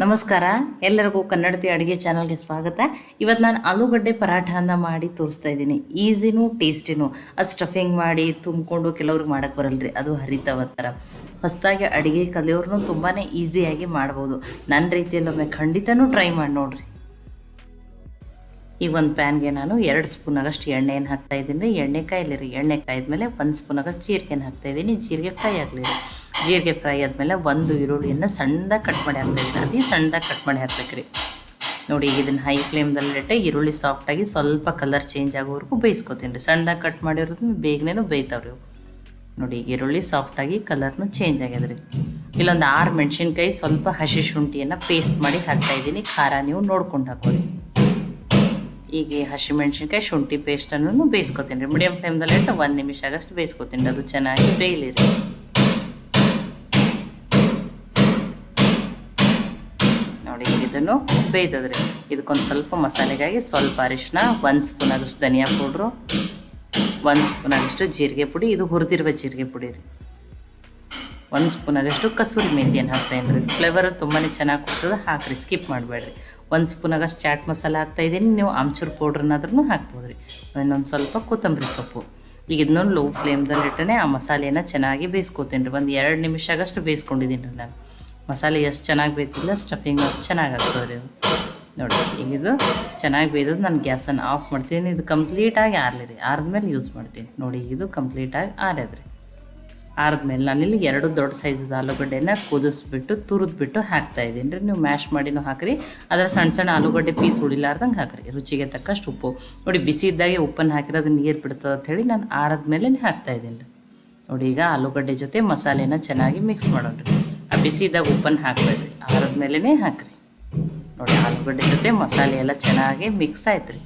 ನಮಸ್ಕಾರ. ಎಲ್ಲರಿಗೂ ಕನ್ನಡತಿ ಅಡುಗೆ ಚಾನಲ್ಗೆ ಸ್ವಾಗತ. ಇವತ್ತು ನಾನು ಆಲೂಗಡ್ಡೆ ಪರಾಠನ ಮಾಡಿ ತೋರಿಸ್ತಾ ಇದ್ದೀನಿ. ಈಸಿನೂ ಟೇಸ್ಟಿನೂ. ಅದು ಸ್ಟಫಿಂಗ್ ಮಾಡಿ ತುಂಬಿಕೊಂಡು ಕೆಲವ್ರಿಗೆ ಮಾಡೋಕ್ಕೆ ಬರಲ್ರಿ. ಅದು ಹರಿತಾವ ಥರ. ಹೊಸದಾಗಿ ಅಡುಗೆ ಕಲಿಯೋರ್ನು ತುಂಬಾ ಈಸಿಯಾಗಿ ಮಾಡ್ಬೋದು. ನನ್ನ ರೀತಿಯಲ್ಲಿ ಒಮ್ಮೆ ಖಂಡಿತನೂ ಟ್ರೈ ಮಾಡಿ ನೋಡ್ರಿ. ಈಗ ಒಂದು ಪ್ಯಾನ್ಗೆ ನಾನು ಎರಡು ಸ್ಪೂನ್ ಆಗಷ್ಟು ಎಣ್ಣೆಯನ್ನು ಹಾಕ್ತಾ ಇದ್ದೀನಿ. ರೀ ಎಣ್ಣೆ ರೀ. ಎಣ್ಣೆ ಮೇಲೆ ಒಂದು ಸ್ಪೂನ್ ಆಗಷ್ಟು ಜೀರಿಗೆನ ಹಾಕ್ತಾ ಇದ್ದೀನಿ. ಜೀರಿಗೆ ಫ್ರೈ ಆಗಲಿ ಜೀರಿಗೆ ಫ್ರೈ ಆದಮೇಲೆ ಒಂದು ಈರುಳ್ಳಿಯನ್ನು ಸಣ್ಣದಾಗಿ ಕಟ್ ಮಾಡಿ ಹಾಕ್ತಾ ಇದ್ದೀನಿ. ಅತಿ ಸಣ್ಣದಾಗಿ ಕಟ್ ಮಾಡಿ ಹಾಕ್ಬೇಕ್ರಿ ನೋಡಿ ಈಗ ಇದನ್ನು ಹೈ ಫ್ಲೇಮ್ದಲ್ಲಿ ಇಟ್ಟೆ ಈರುಳ್ಳಿ ಸಾಫ್ಟಾಗಿ ಸ್ವಲ್ಪ ಕಲರ್ ಚೇಂಜ್ ಆಗೋವರೆಗೂ ಬೇಯಿಸ್ಕೊತೀನಿ ರೀ. ಸಣ್ಣದಾಗಿ ಕಟ್ ಮಾಡಿರೋದ್ರಿಂದ ಬೇಗನೆ ಬೇಯ್ತಾವ್ರಿ ನೋಡಿ, ಈರುಳ್ಳಿ ಸಾಫ್ಟಾಗಿ ಕಲರ್ನು ಚೇಂಜ್ ಆಗ್ಯದ ರೀ. ಇಲ್ಲೊಂದು ಆರು ಮೆಣಸಿನ್ಕಾಯಿ ಸ್ವಲ್ಪ ಹಸಿ ಶುಂಠಿಯನ್ನು ಪೇಸ್ಟ್ ಮಾಡಿ ಹಾಕ್ತಾ ಇದ್ದೀನಿ. ಖಾರ ನೀವು ನೋಡ್ಕೊಂಡು ಹಾಕೋರಿ. ಈಗ ಹಸಿಮೆಣ್ಸಿನ್ಕಾಯಿ ಶುಂಠಿ ಪೇಸ್ಟನ್ನು ಬೇಯಿಸ್ಕೊತೀನಿ ರೀ. ಮೀಡಿಯಮ್ ಟೈಮ್ದಲ್ಲಿ ಇಟ್ಟು ಒಂದು ನಿಮಿಷ ಆಗಷ್ಟು ಬೇಯಿಸ್ಕೊತೀನಿ ರೀ. ಅದು ಚೆನ್ನಾಗಿ ಬೇಯಲಿ ರೀ. ನೋಡಿ, ಇದನ್ನು ಬೇಯ್ತದ್ರಿ. ಇದಕ್ಕೊಂದು ಸ್ವಲ್ಪ ಮಸಾಲೆಗಾಗಿ ಸ್ವಲ್ಪ ಅರಿಶಿನ ಒಂದು ಸ್ಪೂನ್ ಆಗಷ್ಟು ಧನಿಯಾ ಪೌಡ್ರು, ಒಂದು ಸ್ಪೂನ್ ಆಗಷ್ಟು ಜೀರಿಗೆ ಪುಡಿ. ಇದು ಹುರಿದಿರುವ ಜೀರಿಗೆ ಪುಡಿ ರೀ. ಒಂದು ಸ್ಪೂನ್ ಆಗಷ್ಟು ಕಸೂರಿ ಮೆಂತಿಯನ್ನು ಹಾಕ್ತೇನೆ ರೀ. ಫ್ಲೇವರ್ ತುಂಬಾ ಚೆನ್ನಾಗಿ ಕೊಡ್ತದೆ. ಹಾಕ್ರಿ ಸ್ಕಿಪ್ ಮಾಡಬೇಡ್ರಿ. ಒಂದು ಸ್ಪೂನ್ ಆಗಷ್ಟು ಚಾಟ್ ಮಸಾಲ ಹಾಕ್ತಾಯಿದ್ದೀನಿ ನೀವು ಆಮ್ಚೂರು ಪೌಡ್ರನ್ನಾದ್ರೂ ಹಾಕ್ಬೋದು ರೀ ಇನ್ನೊಂದು ಸ್ವಲ್ಪ ಕೊತ್ತಂಬರಿ ಸೊಪ್ಪು. ಈಗ ಇದನ್ನೊಂದು ಲೋ ಫ್ಲೇಮ್ದಲ್ಲಿ ಇಟ್ಟನೆ ಆ ಮಸಾಲೆನ ಚೆನ್ನಾಗಿ ಬೇಯಿಸ್ಕೊತೀನಿ ರೀ. ಒಂದು ಎರಡು ನಿಮಿಷ ಆಗಷ್ಟು ಬೇಯಿಸ್ಕೊಂಡಿದ್ದೀನಿ ರೀ ನಾನು ಮಸಾಲೆ ಎಷ್ಟು ಚೆನ್ನಾಗಿ ಬೇಯ್ತಿಲ್ಲ ಸ್ಟಫಿಂಗ್ ಅಷ್ಟು ಚೆನ್ನಾಗಿ ಆಗ್ತದೆ ರೀ ನೋಡಿ ಈಗ ಇದು ಚೆನ್ನಾಗಿ ಬೇಯ್ದದ್ದು ನಾನು ಗ್ಯಾಸನ್ನು ಆಫ್ ಮಾಡ್ತೀನಿ. ಇದು ಕಂಪ್ಲೀಟಾಗಿ ಆರಲಿ ರೀ. ಆರಿದ್ಮೇಲೆ ಯೂಸ್ ಮಾಡ್ತೀನಿ. ನೋಡಿ ಇದು ಕಂಪ್ಲೀಟಾಗಿ ಆರ್ಯದ್ರಿ. ಆರಿದ್ಮೇಲೆ ನಾನಿಲ್ಲಿ ಎರಡು ದೊಡ್ಡ ಸೈಜದ ಆಲೂಗಡ್ಡೆನ ಕುದಿಸ್ಬಿಟ್ಟು, ತುರಿದ್ಬಿಟ್ಟು ಹಾಕ್ತಾ ಇದ್ದೀನಿ. ರೀ ನೀವು ಮ್ಯಾಶ್ ಮಾಡಿನೂ ಹಾಕಿರಿ, ಅದರ ಸಣ್ಣ ಸಣ್ಣ ಆಲೂಗಡ್ಡೆ ಪೀಸ್ ಉಳಿಲಾರ್ದಂಗೆ ಹಾಕಿರಿ. ರುಚಿಗೆ ತಕ್ಕಷ್ಟು ಉಪ್ಪು. ನೋಡಿ, ಬಿಸಿ ಇದ್ದಾಗೆ ಉಪ್ಪನ್ನು ಹಾಕಿರೋದು ನೀರು ಬಿಡ್ತದೆ ಹೇಳಿ ನಾನು ಆರದ್ಮೇಲೆ ಹಾಕ್ತಾ ಇದ್ದೀನಿ. ನೋಡಿ, ಈಗ ಆಲೂಗಡ್ಡೆ ಜೊತೆ ಮಸಾಲೆನ ಚೆನ್ನಾಗಿ ಮಿಕ್ಸ್ ಮಾಡೋಣ. ರೀ ಆ ಬಿಸಿ ಇದ್ದಾಗ ಉಪ್ಪನ್ನು ಹಾಕಬೇಡ್ರಿ. ಆರದ್ಮೇಲೆ ಹಾಕಿರಿ. ನೋಡಿ, ಆಲೂಗಡ್ಡೆ ಜೊತೆ ಮಸಾಲೆ ಎಲ್ಲ ಚೆನ್ನಾಗಿ ಮಿಕ್ಸ್ ಆಯ್ತು ರೀ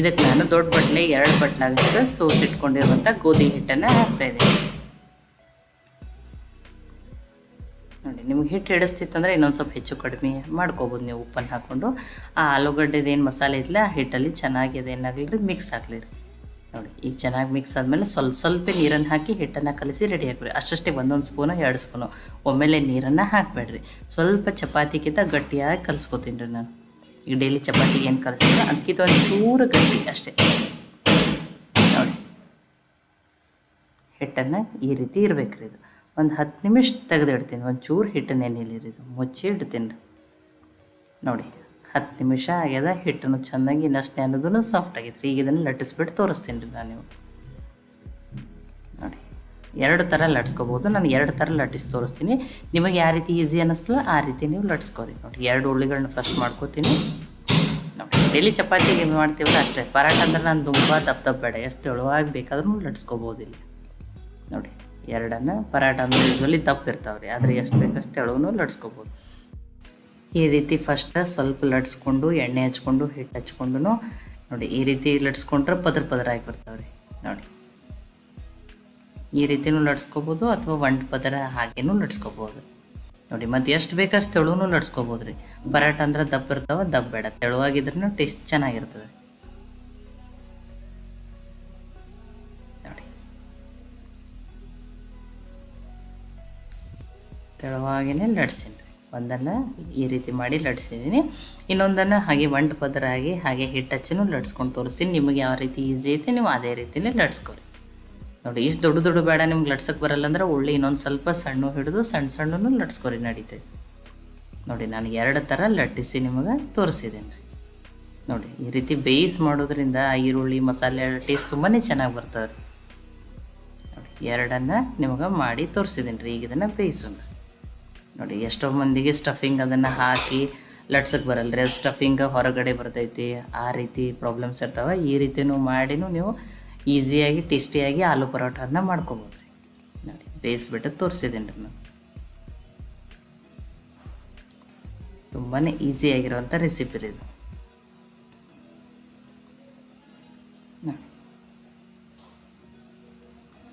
ಇದಕ್ಕೆ ನಾನು ದೊಡ್ಡ ಬಟ್ಲೆ, ಎರಡು ಬಟ್ಲಾಗಷ್ಟು ಸೋಸಿಟ್ಕೊಂಡಿರುವಂಥ ಗೋಧಿ ಹಿಟ್ಟನ್ನು ಹಾಕ್ತಾಯಿದ್ದೀನಿ ನೋಡಿ, ನಿಮ್ಗೆ ಹಿಟ್ಟು ಹಿಡಿಸ್ತಿತ್ತಂದ್ರೆ ಇನ್ನೊಂದು ಸ್ವಲ್ಪ ಹೆಚ್ಚು ಕಡಿಮೆ ಮಾಡ್ಕೋಬೋದು ನೀವು ಉಪ್ಪನ್ನು ಹಾಕ್ಕೊಂಡು. ಆ ಆಲೂಗಡ್ಡೆದು ಏನು ಮಸಾಲೆ ಇತ್ತಲ್ಲ ಹಿಟ್ಟಲ್ಲಿ ಚೆನ್ನಾಗಿ ಅದೇನಾಗಲಿ ರೀ ಮಿಕ್ಸ್ ಆಗಲಿ ರೀ. ನೋಡಿ, ಈಗ ಚೆನ್ನಾಗಿ ಮಿಕ್ಸ್ ಆದಮೇಲೆ ಸ್ವಲ್ಪ ಸ್ವಲ್ಪ ನೀರನ್ನು ಹಾಕಿ ಹಿಟ್ಟನ್ನು ಕಲಿಸಿ ರೆಡಿ ಹಾಕ್ಬಿಡಿ ಅಷ್ಟಷ್ಟೇ ಒಂದೊಂದು ಸ್ಪೂನು ಎರಡು ಸ್ಪೂನು ಒಮ್ಮೆಲೆ ನೀರನ್ನು ಹಾಕಬೇಡ್ರಿ. ಸ್ವಲ್ಪ ಚಪಾತಿಗಿಂತ ಗಟ್ಟಿಯಾಗಿ ಕಲಿಸ್ಕೊತೀನಿ ರೀ ನಾನು. ಈಗ ಡೈಲಿ ಚಪಾತಿಗೆ ಏನು ಕಲಿಸಿದ್ರೆ ಅದಕ್ಕಿಂತ ಒಂದು ಚೂರು ಗಟ್ಟಿ ಅಷ್ಟೇ. ನೋಡಿ, ಹಿಟ್ಟನ್ನು ಈ ರೀತಿ ಇರಬೇಕ್ರಿ ಇದು. ಒಂದು ಹತ್ತು ನಿಮಿಷ ತೆಗೆದಿಡ್ತೀನಿ, ಒಂದು ಚೂರು ಹಿಟ್ಟು ನೆನೆಲಿರಿ ಇದು ಮುಚ್ಚಿ ಇಡ್ತೀನಿ. ರೀ ನೋಡಿ, ಹತ್ತು ನಿಮಿಷ ಆಗ್ಯದ, ಹಿಟ್ಟನ್ನು ಚೆನ್ನಾಗಿ ಇನ್ನಷ್ಟು ನೆನದೂ ಸಾಫ್ಟ್ ಆಗೈತೆ ರೀ ಈಗ ಇದನ್ನು ಲಟ್ಟಿಸ್ಬಿಟ್ಟು ತೋರಿಸ್ತೀನಿ ರೀ ನಾನು ನೀವು ನೋಡಿ, ಎರಡು ಥರ ಲಟ್ಸ್ಕೋಬೋದು. ನಾನು ಎರಡು ಥರ ಲಟ್ಟಿಸಿ ತೋರಿಸ್ತೀನಿ. ನಿಮಗೆ ಯಾವ ರೀತಿ ಈಸಿ ಅನ್ನಿಸ್ತಲ್ಲ ಆ ರೀತಿ ನೀವು ಲಟ್ಸ್ಕೊರಿ. ನೋಡಿ, ಎರಡು ಉಳ್ಳಿಗಳನ್ನ ಫಸ್ಟ್ ಮಾಡ್ಕೋತೀನಿ. ನೋಡಿ ಡೈಲಿ ಚಪಾತಿ ಏನು ಮಾಡ್ತೀವಲ್ಲ ಅಷ್ಟೇ. ಪರಾಟ ಅಂದ್ರೆ ನಾನು ತುಂಬ ದಪ್ಪ ದಪ್ಪ ಬೇಡ. ಎಷ್ಟು ತೆಳುವಾಗಿ ಬೇಕಾದ್ರೂ ಲಟ್ಸ್ಕೊಬೋದು ನೋಡಿ ಎರಡನ್ನು ಪರಾಟ ಅಂದ್ರೆ ಯೂಶ್ವಲಿ ದಪ್ಪ ರೀ ಆದರೆ ಎಷ್ಟು ಬೇಕಷ್ಟು ತೆಳುವೂ ಲಟ್ಸ್ಕೊಬೋದು. ಈ ರೀತಿ ಫಸ್ಟ್ ಸ್ವಲ್ಪ ಲಟ್ಸ್ಕೊಂಡು, ಎಣ್ಣೆ ಹಚ್ಕೊಂಡು, ಹಿಟ್ಟು ಹಚ್ಕೊಂಡು ನೋಡಿ, ಈ ರೀತಿ ಲಟ್ಸ್ಕೊಂಡ್ರೆ ಪದ್ರ ಪದರ ಆಗಿ ಬರ್ತಾವೆ ರೀ ನೋಡಿ. ಈ ರೀತಿನೂ ಲಟ್ಸ್ಕೊಬೋದು ಅಥವಾ ಒಂಟು ಪದರ ಹಾಗೇನೂ ಲಟ್ಸ್ಕೊಬೋದು. ನೋಡಿ, ಮತ್ತು ಎಷ್ಟು ಬೇಕಷ್ಟು ತೆಳುವೂ ಲಟ್ಸ್ಕೊಬೋದು ರೀ ಪರಾಟ ಅಂದ್ರೆ ದಪ್ಪ ಇರ್ತಾವೆ, ದಪ್ಪ ಬೇಡ. ತೆಳುವಾಗಿದ್ರೂ ಟೇಸ್ಟ್ ಚೆನ್ನಾಗಿರ್ತದೆ. ತೆಳುವಾಗಿನೇ ಲಡ್ಸೀನಿ ರೀ ಒಂದನ್ನು ಈ ರೀತಿ ಮಾಡಿ ಲಟ್ಸಿದ್ದೀನಿ ಇನ್ನೊಂದನ್ನು ಹಾಗೆ ಒಂಟು ಪದರ ಆಗಿ ಹಾಗೆ ಹಿಟ್ಟು ಹಚ್ಚಿನೂ ಲಡ್ಸ್ಕೊಂಡು ತೋರಿಸ್ತೀನಿ. ನಿಮಗೆ ಯಾವ ರೀತಿ ಈಸಿ ಐತೆ ನೀವು ಅದೇ ರೀತಿಯೇ ಲಟ್ಸ್ಕೊರಿ ನೋಡಿ, ಇಷ್ಟು ದೊಡ್ಡ ದೊಡ್ಡ ಬೇಡ ನಿಮ್ಗೆ ಲಡ್ಸಕ್ಕೆ ಬರಲ್ಲ ಅಂದ್ರೆ ಉಳ್ಳಿ ಇನ್ನೊಂದು ಸ್ವಲ್ಪ ಸಣ್ಣ ಹಿಡಿದು ಸಣ್ಣ ಸಣ್ಣನೂ ಲಟ್ಸ್ಕೊರಿ ನಡೀತೈತೆ. ನೋಡಿ, ನಾನು ಎರಡು ಥರ ಲಟ್ಟಿಸಿ ನಿಮಗೆ ತೋರಿಸಿದ್ದೀನಿ ನೋಡಿ, ಈ ರೀತಿ ಬೇಯಿಸ್ ಮಾಡೋದ್ರಿಂದ ಈರುಳ್ಳಿ, ಮಸಾಲೆ, ಟೇಸ್ಟ್ ತುಂಬಾ ಚೆನ್ನಾಗಿ ಬರ್ತವೆ ನೋಡಿ, ಎರಡನ್ನು ನಿಮಗೆ ಮಾಡಿ ತೋರಿಸಿದ್ದೀನಿ ರೀ ಈಗ ಇದನ್ನು ಬೇಯಿಸೋಣ. ನೋಡಿ, ಎಷ್ಟೋ ಮಂದಿಗೆ ಸ್ಟಫಿಂಗ್ ಅದನ್ನು ಹಾಕಿ ಲಟ್ಸಕ್ಕೆ ಬರಲ್ಲ ರೀ ಅದು ಸ್ಟಫಿಂಗ್ ಹೊರಗಡೆ ಬರ್ತೈತಿ. ಆ ರೀತಿ ಪ್ರಾಬ್ಲಮ್ಸ್ ಇರ್ತಾವೆ. ಈ ರೀತಿಯೂ ಮಾಡಿನೂ ನೀವು ಈಸಿಯಾಗಿ ಟೇಸ್ಟಿಯಾಗಿ ಆಲೂ ಪರೋಟನ ಮಾಡ್ಕೊಬೋದು ರೀ ನೋಡಿ, ಬೇಯಿಸ್ಬಿಟ್ಟು ತೋರಿಸಿದ್ದೀನಿ ರೀ ನಾನು ತುಂಬಾ ಈಸಿಯಾಗಿರೋವಂಥ ರೆಸಿಪಿ ರೀ ಇದು.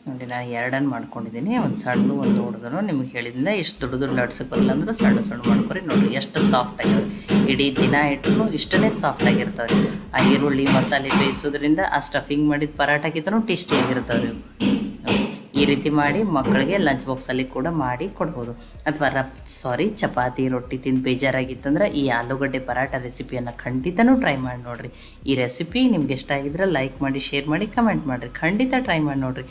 ನೋಡಿ, ನಾನು ಎರಡನ್ನು ಮಾಡ್ಕೊಂಡಿದ್ದೀನಿ. ಒಂದು ಸಣ್ಣದು, ಒಂದು ದೊಡ್ಡದನ್ನು ನಿಮ್ಗೆ ಹೇಳಿದಿಂದ ಇಷ್ಟು ದೊಡ್ಡ ದೊಡ್ಡ ಲಡ್ಸಕ್ಕೆ ಬರಲ್ಲ ಅಂದ್ರೆ ಸಣ್ಣ ಸಣ್ಣ ಮಾಡ್ಕೊರಿ. ನೋಡಿ, ಎಷ್ಟು ಸಾಫ್ಟ್ ಆಗಿವೆ. ಇಡೀ ದಿನ ಇಟ್ಟರು ಇಷ್ಟನೇ ಸಾಫ್ಟ್ ಆಗಿರ್ತಾವೆ. ಆ ಈರುಳ್ಳಿ, ಮಸಾಲೆ ಬೇಯಿಸೋದ್ರಿಂದ ಆ ಸ್ಟಫಿಂಗ್ ಮಾಡಿದ ಪರಾಟ ಟೇಸ್ಟಿಯಾಗಿರ್ತಾವೆ ಟೇಸ್ಟಿ ಆಗಿರ್ತವೆ ಈ ರೀತಿ ಮಾಡಿ ಮಕ್ಕಳಿಗೆ ಲಂಚ್ ಬಾಕ್ಸಲ್ಲಿ ಕೂಡ ಮಾಡಿ ಕೊಡ್ಬೋದು. ಅಥವಾ ರಪ್ ಸಾರಿ ಚಪಾತಿ, ರೊಟ್ಟಿ ತಿಂದು ಬೇಜಾರಾಗಿತ್ತಂದ್ರೆ ಈ ಆಲೂಗಡ್ಡೆ ಪರಾಟ ರೆಸಿಪಿಯನ್ನು ಖಂಡಿತನೂ ಟ್ರೈ ಮಾಡಿ ನೋಡಿರಿ. ಈ ರೆಸಿಪಿ ನಿಮ್ಗೆ ಇಷ್ಟ ಆಗಿದ್ರೆ ಲೈಕ್ ಮಾಡಿ ಶೇರ್ ಮಾಡಿ ಕಮೆಂಟ್ ಮಾಡಿರಿ. ಖಂಡಿತ ಟ್ರೈ ಮಾಡಿ ನೋಡಿರಿ.